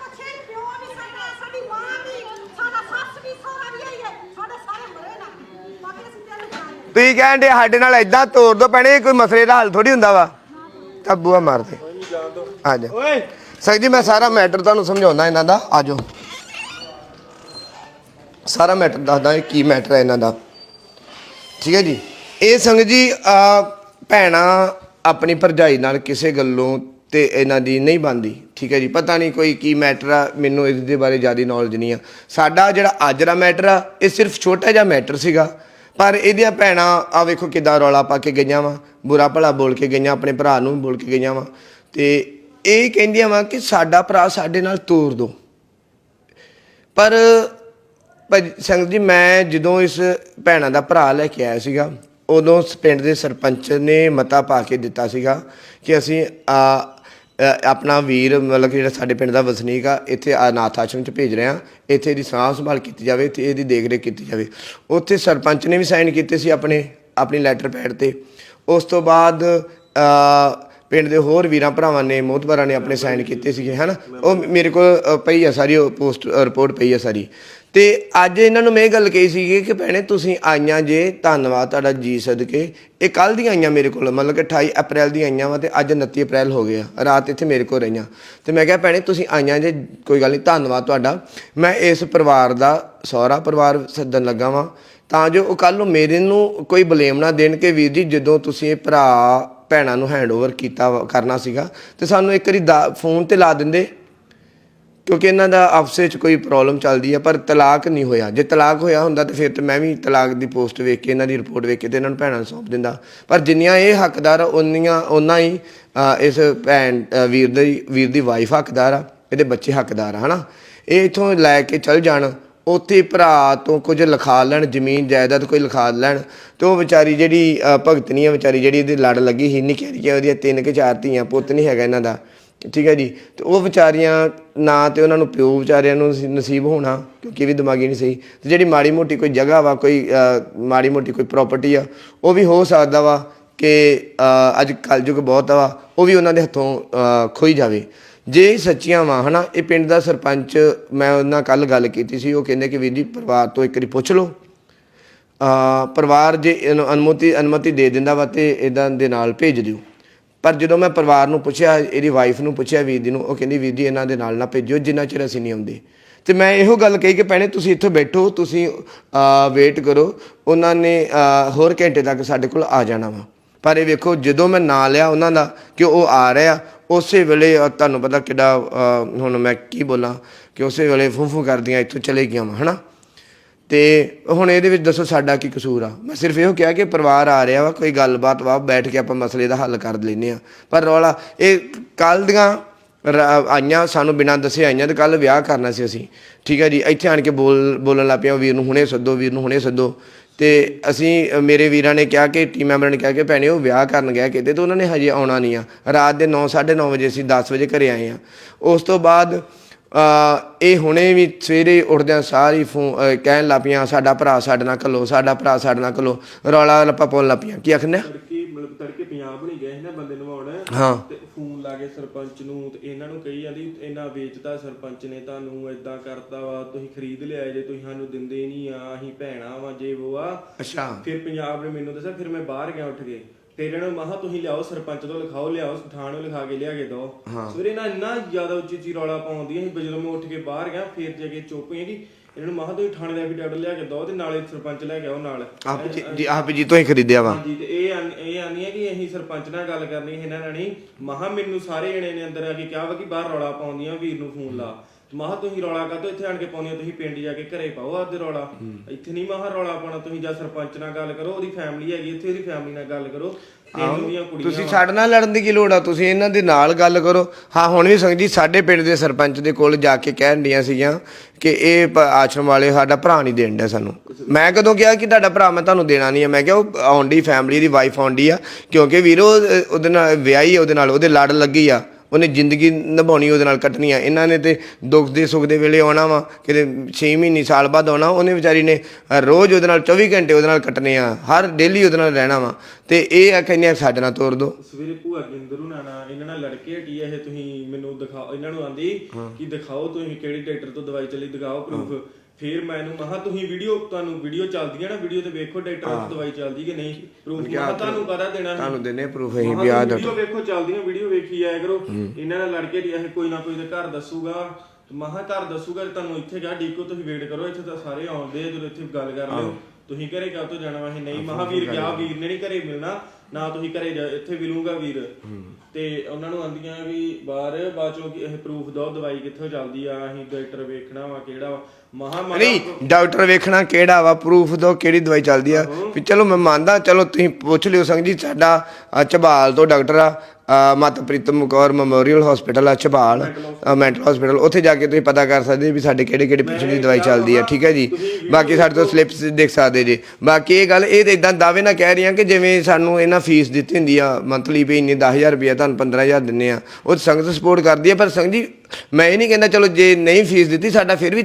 ਤੁਸੀਂ ਕਹਿੰਦੇ ਸਾਡੇ ਨਾਲ ਇਦਾਂ ਤੋੜ ਦੋ ਭੈਣੇ ਕੋਈ ਮਸਲੇ ਦਾ ਹੱਲ ਥੋੜੀ ਹੁੰਦਾ ਵਾ। ਤਾਂ ਬੂਆ ਮਾਰ ਦੇ ਆ ਜਾ। ਓਏ। ਸਰ ਜੀ ਮੈਂ ਸਾਰਾ ਮੈਟਰ ਤੁਹਾਨੂੰ ਸਮਝਾਉਣਾ ਇਹਨਾਂ ਦਾ। ਆ ਜਾਓ। ਸਾਰਾ ਮੈਟਰ ਦੱਸਦਾ ਇਹ ਕੀ ਮੈਟਰ ਹੈ ਇਹਨਾਂ ਦਾ। ਠੀਕ ਹੈ ਜੀ? ਇਹ ਸੰਗਤ ਜੀ, ਆ, ਭੈਣਾ ਆਪਣੀ ਭਰਜਾਈ ਨਾਲ ਕਿਸੇ ਗੱਲੋਂ ਤੇ ਇਹਨਾਂ ਦੀ ਨਹੀਂ ਬੰਦੀ ਠੀਕ ਹੈ ਜੀ? ਪਤਾ ਨਹੀਂ ਕੋਈ ਕੀ ਮੈਟਰ ਆ, ਮੈਨੂੰ ਇਸ ਦੇ ਬਾਰੇ ਜ਼ਿਆਦਾ ਨੌਲੇਜ ਨਹੀਂ ਆ। ਸਾਡਾ ਜਿਹੜਾ ਅੱਜ ਦਾ ਮੈਟਰ ਆ, ਇਹ ਸਿਰਫ ਛੋਟਾ ਜਿਹਾ ਮੈਟਰ ਸੀਗਾ। ਪਰ ਇਹਦੀਆਂ ਭੈਣਾਂ, ਆ ਵੇਖੋ ਕਿਦਾਂ ਰੌਲਾ ਪਾ ਕੇ ਗਈਆਂ ਵਾ। ਬੁਰਾ ਭਲਾ ਬੋਲ ਕੇ ਗਈਆਂ, ਆਪਣੇ ਭਰਾ ਨੂੰ ਬੋਲ ਕੇ ਗਈਆਂ ਵਾ। ਤੇ ਇਹ ਕਹਿੰਦੀਆਂ ਵਾ ਕਿ ਸਾਡਾ ਭਰਾ ਸਾਡੇ ਨਾਲ ਤੋਰ ਦੋ। ਪਰ ਭਾਜੀ ਸੰਗਤ ਜੀ ਮੈਂ ਜਦੋਂ ਇਸ ਭੈਣਾਂ ਦਾ ਭਰਾ ਲੈ ਕੇ ਆਇਆ ਸੀਗਾ ਉਦੋਂ ਸ- ਪਿੰਡ ਦੇ ਸਰਪੰਚ ਨੇ ਮਤਾ ਪਾ ਕੇ ਦਿੱਤਾ ਸੀਗਾ ਕਿ ਅਸੀਂ ਆ, ਆਪਣਾ ਵੀਰ ਮਤਲਬ ਕਿ ਜਿਹੜਾ ਸਾਡੇ ਪਿੰਡ ਦਾ ਵਸਨੀਕ ਆ ਇੱਥੇ ਅਨਾਥ ਆਸ਼ਰਮ ਚ ਭੇਜ ਰਹੇ ਆ ਇੱਥੇ ਦੀ ਸਾਂਭ ਸੰਭਾਲ ਕੀਤੀ ਜਾਵੇ ਤੇ ਇਹਦੀ ਦੇਖਰੇਖ ਕੀਤੀ ਜਾਵੇ। ਉੱਥੇ ਸਰਪੰਚ ਨੇ ਵੀ ਸਾਈਨ ਕੀਤੇ ਸੀ ਆਪਣੇ ਆਪਣੀ ਲੈਟਰ ਪੈਡ ਤੇ। ਉਸ ਤੋਂ ਬਾਅਦ ਪਿੰਡ ਦੇ ਹੋਰ ਵੀਰਾਂ ਭਰਾਵਾਂ ਨੇ ਮੋਹਤਬਰਾਂ ਨੇ ਆਪਣੇ ਸਾਈਨ ਕੀਤੇ ਸੀਗੇ ਹਨਾ? ਉਹ ਮੇਰੇ ਕੋਲ ਪਈ ਆ ਸਾਰੀ ਉਹ ਪੋਸਟ ਰਿਪੋਰਟ ਪਈ ਆ ਸਾਰੀ। ਤੇ ਅੱਜ ਇਹਨਾਂ ਨੂੰ ਮੈਂ ਇਹ ਗੱਲ ਕਹੀ ਸੀਗੀ ਕਿ ਭੈਣੇ ਤੁਸੀਂ ਆਈਆਂ ਜੇ, ਧੰਨਵਾਦ ਤੁਹਾਡਾ ਜੀ ਸਦਕੇ। ਇਹ ਕੱਲ ਦੀਆਂ ਆਈਆਂ ਮੇਰੇ ਕੋਲ, ਮਤਲਬ ਕਿ 28 ਅਪ੍ਰੈਲ ਦੀਆਂ ਆਈਆਂ ਵਾ ਤੇ ਅੱਜ 29 ਅਪ੍ਰੈਲ ਹੋ ਗਿਆ ਰਾਤ ਇੱਥੇ ਮੇਰੇ ਕੋਲ ਰਹੀਆਂ। ਤੇ ਮੈਂ ਕਿਹਾ ਭੈਣੇ ਤੁਸੀਂ ਆਈਆਂ ਜੇ, ਕੋਈ ਗੱਲ ਨਹੀਂ, ਧੰਨਵਾਦ ਤੁਹਾਡਾ। ਮੈਂ ਇਸ ਪਰਿਵਾਰ ਦਾ ਸਹੁਰਾ ਪਰਿਵਾਰ ਸੱਦਣ ਲੱਗਾ ਵਾਂ, ਤਾਂ ਜੋ ਉਹ ਕੱਲ ਨੂੰ ਮੇਰੇ ਨੂੰ ਕੋਈ ਬਲੇਮ ਨਾ ਦੇਣ ਕਿ ਵੀਰ ਜੀ ਜਦੋਂ ਤੁਸੀਂ ਇਹ ਭਰਾ ਭੈਣਾਂ ਨੂੰ ਹੈਂਡਓਵਰ ਕੀਤਾ ਵਾ- ਕਰਨਾ ਸੀਗਾ, ਤੇ ਸਾਨੂੰ ਇੱਕ ਵਾਰੀ ਦਾ- ਫੋਨ ਤੇ ਲਾ ਦਿੰਦੇ। ਕਿਉਂਕਿ ਇਹਨਾਂ ਦਾ ਆਪਸ ਵਿੱਚ ਕੋਈ ਪ੍ਰੋਬਲਮ ਚੱਲਦੀ ਆ ਪਰ ਤਲਾਕ ਨਹੀਂ ਹੋਇਆ। ਜੇ ਤਲਾਕ ਹੋਇਆ ਹੁੰਦਾ ਤੇ ਫਿਰ ਤੇ ਮੈਂ ਵੀ ਤਲਾਕ ਦੀ ਪੋਸਟ ਵੇਖ ਕੇ ਇਹਨਾਂ ਦੀ ਰਿਪੋਰਟ ਵੇਖ ਕੇ ਤੇ ਇਹਨਾਂ ਨੂੰ ਭੈਣਾਂ ਨੂੰ ਸੌਂਪ ਦਿੰਦਾ। ਪਰ ਜਿੰਨੀਆਂ ਇਹ ਹੱਕਦਾਰ ਆ ਉਨੀਆਂ ਉਹਨਾਂ ਹੀ ਇਸ ਭੈਣ ਵੀਰ ਦੀ ਵੀਰ ਦੀ ਵਾਈਫ ਹੱਕਦਾਰ ਆ ਇਹਦੇ ਬੱਚੇ ਹੱਕਦਾਰ ਆ ਹਨਾ? ਇਹ ਇਥੋਂ ਲੈ ਕੇ ਚੱਲ ਜਾਣ ਉੱਥੇ ਭਰਾ ਤੋਂ ਕੁਝ ਲਿਖਾ ਲੈਣ ਜ਼ਮੀਨ ਜਾਇਦਾਦ ਕੋਈ ਲਿਖਾ ਲੈਣ ਤੇ ਉਹ ਵਿਚਾਰੀ ਜਿਹੜੀ ਅ, ਭਗਤਨੀ ਆ ਵਿਚਾਰੀ ਜਿਹੜੀ ਇਹਦੀ ਲੜ ਲੱਗੀ ਸੀ ਨਿੱਕੀ ਨਿੱਕੀ ਉਹਦੀਆਂ ਤਿੰਨ ਕਿ ਚਾਰ ਧੀਆਂ ਪੁੱਤ ਨਹੀਂ ਹੈਗਾ ਇਹਨਾਂ ਦਾ। ਠੀਕ ਹੈ ਜੀ? ਤੇ ਉਹ ਵਿਚਾਰੀਆਂ ਨਾ ਤੇ ਉਹਨਾਂ ਨੂੰ ਪਿਓ ਵਿਚਾਰਿਆਂ ਨੂੰ ਨਸੀਬ ਹੋਣਾ ਕਿਉਂਕਿ ਇਹ ਵੀ ਦਿਮਾਗੀ ਨਹੀਂ ਸਹੀ। ਤੇ ਜਿਹੜੀ ਮਾੜੀ ਮੋਟੀ ਕੋਈ ਜਗ੍ਹਾ ਵਾ ਕੋਈ ਮਾੜੀ ਮੋਟੀ ਕੋਈ ਪ੍ਰਾਪਰਟੀ ਆ ਉਹ ਵੀ ਹੋ ਸਕਦਾ ਵਾ ਕਿ ਅ, ਅੱਜ ਕਲਯੁਗ ਬਹੁਤ ਵਾ ਉਹ ਵੀ ਉਹਨਾਂ ਦੇ ਹੱਥੋਂ ਖੋਈ ਜਾਵੇ। ਜੇ ਸੱਚੀਆਂ ਵਾ ਹਨਾ ਇਹ ਪਿੰਡ ਦਾ ਸਰਪੰਚ ਮੈਂ ਉਹਨਾਂ ਕੱਲ ਗੱਲ ਕੀਤੀ ਸੀ ਉਹ ਕਹਿੰਦੇ ਕਿ ਵੀਰ ਜੀ ਪਰਿਵਾਰ ਤੋਂ ਇੱਕ ਵਾਰੀ ਪੁੱਛ ਲਓ। ਪਰਿਵਾਰ ਜੇ ਇਹਨੂੰ ਅਨੁਮਤੀ ਅਨੁਮਤੀ ਦੇ ਦਿੰਦਾ ਵਾ ਤੇ ਇਦਾਂ ਦੇ ਨਾਲ ਭੇਜ ਦਿਓ। ਪਰ ਜਦੋਂ ਮੈਂ ਪਰਿਵਾਰ ਨੂੰ ਪੁੱਛਿਆ, ਇਹਦੀ ਵਾਈਫ ਨੂੰ ਪੁੱਛਿਆ, ਵੀਰ ਦੀ ਨੂੰ, ਉਹ ਕਹਿੰਦੀ, ਵੀਰ ਜੀ ਇਹਨਾਂ ਦੇ ਨਾਲ ਨਾ ਭੇਜਿਓ, ਜਿੰਨਾ ਚਿਰ ਅਸੀਂ ਨਹੀਂ ਆਉਂਦੇ। ਤੇ ਮੈਂ ਇਹੋ ਗੱਲ ਕਹੀ ਕਿ ਭੈਣੇ, ਤੁਸੀਂ ਇੱਥੇ ਬੈਠੋ, ਤੁਸੀਂ ਵੇਟ ਕਰੋ, ਉਹਨਾਂ ਨੇ ਹੋਰ ਘੰਟੇ ਤੱਕ ਸਾਡੇ ਕੋਲ ਆ ਜਾਣਾ ਵਾ। ਪਰ ਇਹ ਵੇਖੋ, ਜਦੋਂ ਮੈਂ ਨਾਂ ਲਿਆ ਉਹਨਾਂ ਦਾ ਕਿ ਉਹ ਆ ਰਿਹਾ ਉਸੇ ਵੇਲੇ ਤੁਹਾਨੂੰ ਪਤਾ ਕਿੱਡਾ ਹੁਣ ਮੈਂ ਕੀ ਬੋਲਾਂ, ਕਿ ਉਸੇ ਵੇਲੇ ਫੂੰ ਫੂੰ ਕਰਦੀਆਂ, ਇੱਥੋਂ ਚਲੇ ਗਈਆਂ ਵਾ, ਹਨਾ? ਤੇ ਹੁਣ ਇਹਦੇ ਵਿੱਚ ਦੱਸੋ ਸਾਡਾ ਕੀ ਕਸੂਰ ਆ? ਮੈਂ ਸਿਰਫ ਇਹੋ ਕਿਹਾ ਕਿ ਪਰਿਵਾਰ ਆ ਰਿਹਾ ਵਾ, ਕੋਈ ਗੱਲਬਾਤ ਵਾ, ਬੈਠ ਕੇ ਆਪਾਂ ਮਸਲੇ ਦਾ ਹੱਲ ਕਰ ਲੈਨੇ ਆ ਪਰ ਰੌਲਾ, ਇਹ ਕੱਲ ਦੀਆਂ ਰ- ਆਈਆਂ, ਸਾਨੂੰ ਬਿਨਾਂ ਦੱਸੇ ਆਈਆਂ ਤੇ ਕੱਲ ਵਿਆਹ ਕਰਨਾ ਸੀ ਅਸੀਂ। ਠੀਕ ਹੈ ਜੀ, ਇੱਥੇ ਆਣ ਕੇ ਬੋਲ, ਬੋਲਣ ਲੱਗ ਪਿਆ ਵੀਰ ਨੂੰ ਹੁਣੇ ਸੱਦੋ, ਵੀਰ ਨੂੰ ਹੁਣੇ ਸੱਦੋ। ਤੇ ਅਸੀਂ ਮੇਰੇ ਵੀਰਾਂ ਨੇ ਕਿਹਾ ਕਿ ਟੀਮ ਮੈਂਬਰਾਂ ਨੇ ਕਿਹਾ ਕਿ, ਭੈਣੇ, ਉਹ ਵਿਆਹ ਕਰਨ ਗਿਆ ਕਿਤੇ ਤੇ ਉਹਨਾਂ ਨੇ ਹਜੇ ਆਉਣਾ ਨਹੀਂ ਆ। ਰਾਤ ਦੇ 9 9:30 ਵਜੇ ਅਸੀਂ 10 ਵਜੇ ਘਰੇ ਆਏ ਆ ਉਸ ਤੋਂ ਬਾਅਦ ਇਹ ਹੁਣੇ ਵੀ ਸਵੇਰੇ ਉੱਠਦਿਆਂ ਸਾਰੀ ਕਹਿਣ ਲੱਗ ਪਈਆਂ ਸਾਡਾ ਭਰਾ ਸਾਡੇ ਨਾਲ ਘੱਲੋ ਸਾਡਾ ਭਰਾ ਸਾਡੇ ਨਾਲ ਘੱਲੋ। ਰੌਲਾ ਲੱਪਾ ਪਾਉਣ ਲੱਗ ਪਈਆਂ। ਕੀ ਆਖਣਾ ਤੜਕੇ ਮਤਲਬ ਤੜਕੇ ਪੰਜਾਬ ਨਹੀਂ ਗਏ ਸੀ ਨਾ ਬੰਦੇ ਨਵਾਉਣ। ਹਾਂ। ਤੇ ਫੋਨ ਲਾ ਕੇ ਸਰਪੰਚ ਨੂੰ ਤੇ ਇਹਨਾਂ ਨੂੰ ਕਹੀ ਜਾਂਦੀ ਇਹਨਾਂ ਵੇਚਦਾ ਸਰਪੰਚ ਨੇ ਤੁਹਾਨੂੰ ਏਦਾਂ ਕਰਤਾ ਵਾ ਤੁਸੀਂ ਖਰੀਦ ਲਿਆ ਜੇ ਤੁਸੀਂ ਸਾਨੂੰ ਦਿੰਦੇ ਨਹੀਂ ਆ ਅਸੀਂ ਭੈਣਾ ਵਾ ਜੇ ਉਹ ਆ। ਅੱਛਾ। ਫਿਰ ਪੰਜਾਬ ਨੇ ਮੈਨੂੰ ਦੱਸਿਆ ਫਿਰ ਮੈਂ ਬਾਹਰ ਗਿਆ ਉੱਠ ਕੇ। ਇਹਨਾਂ ਨੂੰ ਮਹਾ ਤੁਸੀਂ ਲਿਆਓ ਸਰਪੰਚ ਤੋਂ ਲਿਖਾਓ ਲਿਆਓ ਥਾਣੋਂ ਲਿਖਾ ਕੇ ਲਿਆ ਕੇ ਦੋ ਸਵੇਰੇ ਨਾ ਇੰਨਾ ਜ਼ਿਆਦਾ ਉੱਚੀ ਉੱਚੀ ਰੌਲਾ ਪਾਉਂਦੀਆਂ ਸੀ ਜਦੋਂ ਮੈਂ ਉੱਠ ਕੇ ਬਾਹਰ ਗਿਆ ਫਿਰ ਜਾ ਕੇ ਚੁੱਪ ਹੋਈ ਕਿ ਇਹਨਾਂ ਨੂੰ ਮਹਾ ਤੁਸੀਂ ਥਾਣੇ ਦਾ ਐਫੀਡੈਵਿਟ ਲਿਆ ਕੇ ਦੋ ਤੇ ਨਾਲੇ ਸਰਪੰਚ ਲੈ ਕੇ ਆਓ ਨਾਲ। ਆਪ ਜੀ- ਜੀ ਆਪ ਜੀ ਤੋਂ ਹੀ ਖਰੀਦਿਆ ਵਾ। ਹਾਂਜੀ ਤੇ ਇਹ ਆਨ- ਇਹ ਆਨੀ ਹੈ ਕਿ ਅਸੀਂ ਸਰਪੰਚ ਨਾਲ ਗੱਲ ਕਰਨੀ ਹੈ ਇਹਨਾਂ ਨਾਲ ਨਹੀਂ। ਮਹਾ ਮੈਨੂੰ ਸਾਰੇ ਜਣੇ ਨੇ ਅੰਦਰ ਆ ਕੇ ਕਿਹਾ ਵਾ ਕਿ ਬਾਹਰ ਰੌਲਾ ਪਾਉਂਦੀਆਂ ਵੀਰ ਨੂੰ ਫੋਨ ਲਾ। ਮਹਾ ਤੁਸੀਂ ਰੌਲਾ ਕਾਹਤੋਂ ਇੱਥੇ ਆਣ ਕੇ ਪਾਉਂਦੀਆਂ ਤੁਸੀਂ ਪਿੰਡ ਜਾ ਕੇ ਘਰੇ ਪਾਓ ਆਪਦੇ ਰੌਲਾ। ਇੱਥੇ ਨਹੀਂ ਮਹਾ ਰੌਲਾ ਪਾਉਣਾ ਤੁਸੀਂ ਜਾਂ ਸਰਪੰਚ ਨਾਲ ਗੱਲ ਕਰੋ ਉਹਦੀ ਫੈਮਿਲੀ ਹੈਗੀ ਇੱਥੇ ਉਹਦੀ ਫੈਮਿਲੀ ਨਾਲ ਗੱਲ ਕਰੋ। ਕੁੜੀਆਂ ਤੁਸੀਂ ਸਾਡੇ ਨਾਲ ਲੜਨ ਦੀ ਕੀ ਲੋੜ ਆ? ਤੁਸੀਂ ਇਹਨਾਂ ਦੇ ਨਾਲ ਗੱਲ ਕਰੋ। ਹਾਂ ਹੁਣ ਵੀ ਸੰਗਤ ਜੀ ਸਾਡੇ ਪਿੰਡ ਦੇ ਸਰਪੰਚ ਦੇ ਕੋਲ ਜਾ ਕੇ ਕਹਿਣ ਡੀਆਂ ਸੀਗੀਆਂ ਕਿ ਇਹ ਪ- ਆਸ਼ਰਮ ਵਾਲੇ ਸਾਡਾ ਭਰਾ ਨਹੀਂ ਦੇਣ ਡਿਆ ਸਾਨੂੰ। ਮੈਂ ਕਦੋਂ ਕਿਹਾ ਕਿ ਤੁਹਾਡਾ ਭਰਾ ਮੈਂ ਤੁਹਾਨੂੰ ਦੇਣਾ ਨਹੀਂ ਆ? ਮੈਂ ਕਿਹਾ ਉਹ ਆਉਂਦੀ ਫੈਮਿਲੀ ਦੀ ਵਾਈਫ ਆਉਂਦੀ ਆ ਕਿਉਂਕਿ ਵੀਰੋ ਅ, ਉਹਦੇ ਨਾਲ ਵਿਆਹੀ ਆ ਉਹਦੇ ਨਾਲ ਉਹਦੇ ਲੜ ਲੱਗੀ ਆ। ਉਹਨੇ ਜ਼ਿੰਦਗੀ ਨਿਭਾਉਣੀ ਉਹਦੇ ਨਾਲ ਕੱਟਣੀ ਆ। ਇਹਨਾਂ ਨੇ ਤੇ ਦੁੱਖ ਦੇ ਸੁੱਖ ਦੇ ਵੇਲੇ ਆਉਣਾ ਵਾ ਕਿਤੇ 6 ਮਹੀਨੇ ਸਾਲ ਬਾਅਦ ਆਉਣਾ ਉਹਨੇ ਵਿਚਾਰੀ ਨੇ ਰੋਜ਼ ਉਹਦੇ ਨਾਲ 24 ਘੰਟੇ ਉਹਦੇ ਨਾਲ ਕੱਟਣੇ ਆ ਹਰ ਡੇਲੀ ਉਹਦੇ ਨਾਲ ਰਹਿਣਾ ਵਾ। ਤੇ ਇਹ ਆ ਕਹਿੰਦੇ ਆ ਸਾਡੇ ਨਾਲ ਤੋਰ ਦੋ। ਸਵੇਰੇ ਭੂਆ ਗਿੰਦਰੂ ਨਾਨਾ ਇਹਨਾਂ ਨਾਲ ਲੜਕੇ ਹਟੀ ਇਹ ਤੁਸੀਂ ਮੈਨੂੰ ਦਿਖਾਓ ਇਹਨਾਂ ਨੂੰ ਆਂਦੀ ਕਿ ਦਿਖਾਓ ਤੁਸੀਂ ਕਿਹੜੀ ਡਾਕਟਰ ਤੋਂ ਦਵਾਈ ਚੱਲੀ ਦਿਖਾਓ ਪ੍ਰੂਫ ਫਿਰ ਮੈਨੂੰ ਮਹਾ ਤੁਸੀਂ ਵੀਡੀਓ ਤੁਹਾਨੂੰ ਵੀਡੀਓ ਚੱਲਦੀ ਹੈ ਨਾ ਵੀਡੀਓ ਤੇ ਵੇਖੋ ਡਾਕਟਰ ਤੋਂ ਦਵਾਈ ਚੱਲਦੀ ਕਿ ਨਹੀਂ? ਪ੍ਰੂਫ ਮਹਾ ਤੁਹਾਨੂੰ ਪਤਾ ਦੇਣਾ ਸੀ। ਤੁਹਾਨੂੰ ਦਿੰਨੇ ਪ੍ਰੂਫ ਅਸੀਂ ਮਹਾਂ ਵਿਆਹ ਤੁਸੀਂ ਦਾ ਵੀਡੀਓ ਵੇਖੋ ਚੱਲਦੀਆਂ ਵੀਡੀਓ ਵੇਖੀ ਆਇਆ ਕਰੋ। ਇਹਨਾਂ ਨਾਲ ਲੜਕੇ ਦੀ ਇਹ ਕੋਈ ਨਾ ਕੋਈ ਦੇ ਘਰ ਦੱਸੂਗਾ। ਮਹਾ ਘਰ ਦੱਸੂਗਾ ਤੇ ਤੁਹਾਨੂੰ ਇੱਥੇ ਕਿਹਾ ਡੀਕੋ ਤੁਸੀਂ ਵੇਟ ਕਰੋ ਇੱਥੇ ਤਾਂ ਸਾਰੇ ਆਉਂਦੇ ਆ ਜਦੋਂ ਇੱਥੇ ਗੱਲ ਕਰ ਲਿਓ। ਤੁਸੀਂ ਘਰੇ ਕਾਹ ਤੋਂ ਜਾਣਾ ਵਾ? ਇਹ ਨਹੀਂ ਮਹਾਵੀਰ ਗਿਆ ਵੀਰ ਨੇ ਨਹੀਂ ਘਰੇ ਮਿਲਣਾ ਨਾ ਤੁਸੀਂ ਘਰੇ ਜਾ ਇੱਥੇ ਮਿਲੂਗਾ ਵੀਰ। ਤੇ ਉਹਨਾਂ ਨੂੰ ਆਂਦੀਆਂ ਵੀ ਬਾਹਰ ਬਾਚੋ ਕਿ ਇਹ ਪ੍ਰੂਫ ਦੋ ਦਵਾਈ ਕਿੱਥੋਂ ਚੱਲਦੀ ਆ? ਅਸੀਂ ਡਾਕਟਰ ਵੇਖਣਾ ਵਾ ਕਿਹੜਾ ਵਾ? ਮਹਾ ਨਹੀਂ ਡਾਕਟਰ ਵੇਖਣਾ ਕਿਹੜਾ ਵਾ ਪ੍ਰੂਫ ਦੋ ਕਿਹੜੀ ਦਵਾਈ ਚੱਲਦੀ ਆ। ਵੀ ਚਲੋ ਮੈਂ ਮੰਨਦਾ ਚਲੋ ਤੁਸੀਂ ਪੁੱਛ ਲਿਓ ਸੰਗ ਜੀ ਸਾਡਾ ਅ, ਝਬਾਲ ਤੋਂ ਡਾਕਟਰ ਆ ਅ, ਮਾਤਾ ਪ੍ਰੀਤਮ ਕੌਰ ਮੈਮੋਰੀਅਲ ਹਸਪੀਟਲ ਆ ਝਬਾਲ ਮੈਂਟਲ ਹਸਪੀਟਲ ਉੱਥੇ ਜਾ ਕੇ ਤੁਸੀਂ ਪਤਾ ਕਰ ਸਕਦੇ ਵੀ ਸਾਡੇ ਕਿਹੜੇ ਕਿਹੜੇ ਦੀ ਦਵਾਈ ਚੱਲਦੀ ਆ ਠੀਕ ਹੈ ਜੀ? ਬਾਕੀ ਸਾਡੇ ਤੋਂ ਸਲਿੱਪਸ ਦੇਖ ਸਕਦੇ ਜੀ। ਬਾਕੀ ਇਹ ਗੱਲ ਇਹ ਤਾਂ ਇਦਾਂ ਦਾਅਵੇ ਨਾਲ ਕਹਿ ਰਹੀਆਂ ਕਿ ਜਿਵੇਂ ਸਾਨੂੰ ਇਹਨਾਂ ਫੀਸ ਦਿੱਤੀ ਹੁੰਦੀ ਆ ਮੰਥਲੀ ਵੀ ਇੰਨੀ 10000 ਰੁਪਏ ਤੁਹਾਨੂੰ 15000 ਦਿੰਨੇ ਆ। ਉਹ ਸੰਗਤ ਸਪੋਰਟ ਕਰਦੀ ਆ ਪਰ ਸੰਗਤ ਜੀ ਮੈਂ ਇਹ ਨਹੀਂ ਕਹਿੰਦਾ ਚਲੋ ਜੇ ਨਹੀਂ ਫੀਸ ਦਿੱਤੀ ਸਾਡਾ ਫਿਰ ਵੀ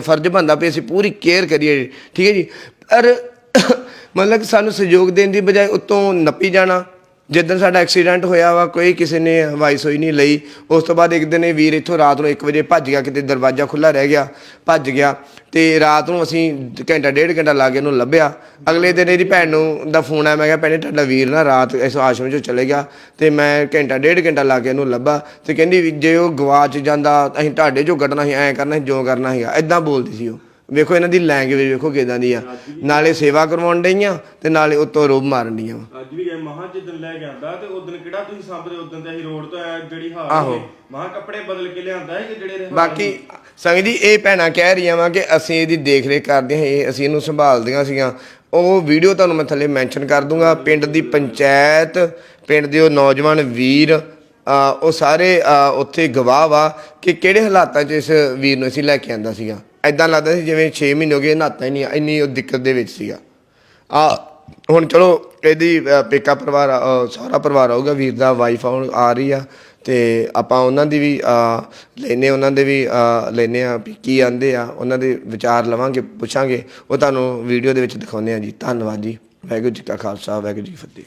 ਫਰਜ਼ ਬਣਦਾ ਵੀ ਅਸੀਂ ਪੂਰੀ ਕੇਅਰ ਕਰੀਏ, ਠੀਕ ਹੈ ਜੀ। ਪਰ ਮਤਲਬ ਕਿ ਸਾਨੂੰ ਸਹਿਯੋਗ ਦੇਣ ਦੀ ਬਜਾਏ ਉਤੋਂ ਨੱਪੀ ਜਾਣਾ ਜਿੱਦਣ ਸਾਡਾ ਐਕਸੀਡੈਂਟ ਹੋਇਆ ਵਾ, ਕੋਈ ਕਿਸੇ ਨੇ ਹਵਾਈ ਸੋਈ ਨਹੀਂ ਲਈ। ਉਸ ਤੋਂ ਬਾਅਦ ਇੱਕ ਦਿਨ ਇਹ ਵੀਰ ਇੱਥੋਂ ਰਾਤ ਨੂੰ 1 ਵਜੇ ਭੱਜ ਗਿਆ, ਕਿਤੇ ਦਰਵਾਜ਼ਾ ਖੁੱਲਾ ਰਹਿ ਗਿਆ, ਭੱਜ ਗਿਆ। ਤੇ ਰਾਤ ਨੂੰ ਅਸੀਂ ਘੰਟਾ, ਡੇਢ ਘੰਟਾ ਲਾ ਕੇ ਉਹਨੂੰ ਲੱਭਿਆ। ਅਗਲੇ ਦਿਨ ਇਹਦੀ ਭੈਣ ਨੂੰ ਦਾ ਫੋਨ ਆਇਆ, ਮੈਂ ਕਿਹਾ, ਭੈਣੇ, ਤੁਹਾਡਾ ਵੀਰ ਨਾ ਰਾਤ ਇਸ ਆਸ਼ਰਮ 'ਚੋਂ ਚਲੇ ਗਿਆ। ਤੇ ਮੈਂ ਘੰਟਾ, ਡੇਢ ਘੰਟਾ ਲਾ ਕੇ ਉਹਨੂੰ ਲੱਭਾ। ਤੇ ਕਹਿੰਦੀ ਵੀ ਜੇ ਉਹ ਗਵਾਚ ਜਾਂਦਾ, ਅਸੀਂ ਤੁਹਾਡੇ ਜੋ ਕੱਢਣਾ ਸੀ, ਐਂ ਕਰਨਾ ਸੀ ਜੋ ਕਰਨਾ ਸੀਗਾ। ਐਦਾਂ ਬੋਲਦੀ ਸੀ ਉਹ। ਵੇਖੋ, ਇਹਨਾਂ ਦੀ ਲੈਂਗੁਏਜ ਵੇਖੋ ਕਿਦਾਂ ਦੀ ਆ। ਨਾਲੇ ਸੇਵਾ ਕਰਵਾਉਣ ਡਈਆਂ ਤੇ ਨਾਲੇ ਉੱਤੋਂ ਰੋਬ ਮਾਰਨ ਡਈਆਂ ਵਾਂ। ਅੱਜ ਵੀ ਮਹਾ ਜਿੱਦਣ ਲੈ ਕੇ ਆਂਦਾ ਤੇ ਉਦੋਂ ਕਿਹੜਾ ਤੁਸੀਂ ਸਾਂਭਦੇ ਉਦੋਂ ਤੇ ਅਸੀਂ ਰੋਡ ਤੋਂ ਆਇਆ ਜਿਹੜੀ ਹਾਲ ਆਹੋ। ਹੋਈ। ਮਹਾ ਕੱਪੜੇ ਬਦਲ ਕੇ ਲਿਆਂਦਾ ਹੈ ਕਿ ਜਿਹੜੇ ਹਾਲ ਬਾਕੀ ਸੰਗਤ ਜੀ ਇਹ ਭੈਣਾਂ ਕਹਿ ਰਹੀਆਂ ਵਾ ਕਿ ਅਸੀਂ ਇਹਦੀ ਦੇਖ ਰੇਖ ਕਰਦੇ ਹਾਂ ਇਹ ਅਸੀਂ ਇਹਨੂੰ ਸੰਭਾਲਦੀਆਂ ਸੀਗੀਆਂ। ਉਹ ਵੀਡੀਓ ਤੁਹਾਨੂੰ ਮੈਂ ਥੱਲੇ ਮੈਂਸ਼ਨ ਕਰ ਦੂੰਗਾ। ਪਿੰਡ ਦੀ ਪੰਚਾਇਤ ਪਿੰਡ ਦੇ ਉਹ ਨੌਜਵਾਨ ਵੀਰ ਉਹ ਸਾਰੇ ਉੱਥੇ ਗਵਾਹ ਵਾ ਕਿ ਕਿਹੜੇ ਹਾਲਾਤਾਂ 'ਚ ਇਸ ਵੀਰ ਨੂੰ ਅਸੀਂ ਲੈ ਕੇ ਆਂਦਾ ਸੀਗਾ? ਐਦਾਂ ਲੱਗਦਾ ਸੀ ਜਿਵੇਂ 6 ਮਹੀਨੇ ਹੋ ਗਏ ਨਹਾਤਾ ਹੀ ਨਹੀਂ ਇੰਨੀ ਉਹ ਦਿੱਕਤ ਦੇ ਵਿੱਚ ਸੀਗਾ। ਆ ਹੁਣ ਚਲੋ ਇਹਦੀ ਅ, ਪੇਕਾ ਪਰਿਵਾਰ ਆ, ਅ, ਸਹੁਰਾ ਪਰਿਵਾਰ ਆਊਗਾ ਵੀਰ ਦਾ ਵਾਈਫ ਆ ਰਹੀ ਆ ਤੇ ਆਪਾਂ ਉਹਨਾਂ ਦੀ ਵੀ ਲੈਨੇ ਉਹਨਾਂ ਦੇ ਵੀ ਲੈਨੇ ਆ ਵੀ ਕੀ ਆਂਦੇ ਆ ਉਹਨਾਂ ਦੇ ਵਿਚਾਰ ਲਵਾਂਗੇ ਪੁੱਛਾਂਗੇ ਉਹ ਤੁਹਾਨੂੰ ਵੀਡੀਓ ਦੇ ਵਿੱਚ ਦਿਖਾਉਂਦੇ ਆ ਜੀ। ਧੰਨਵਾਦ ਜੀ। ਵਾਹਿਗੁਰੂ ਜੀ ਕਾ ਖਾਲਸਾ ਵਾਹਿਗੁਰੂ ਜੀ ਕੀ ਫਤਿਹ।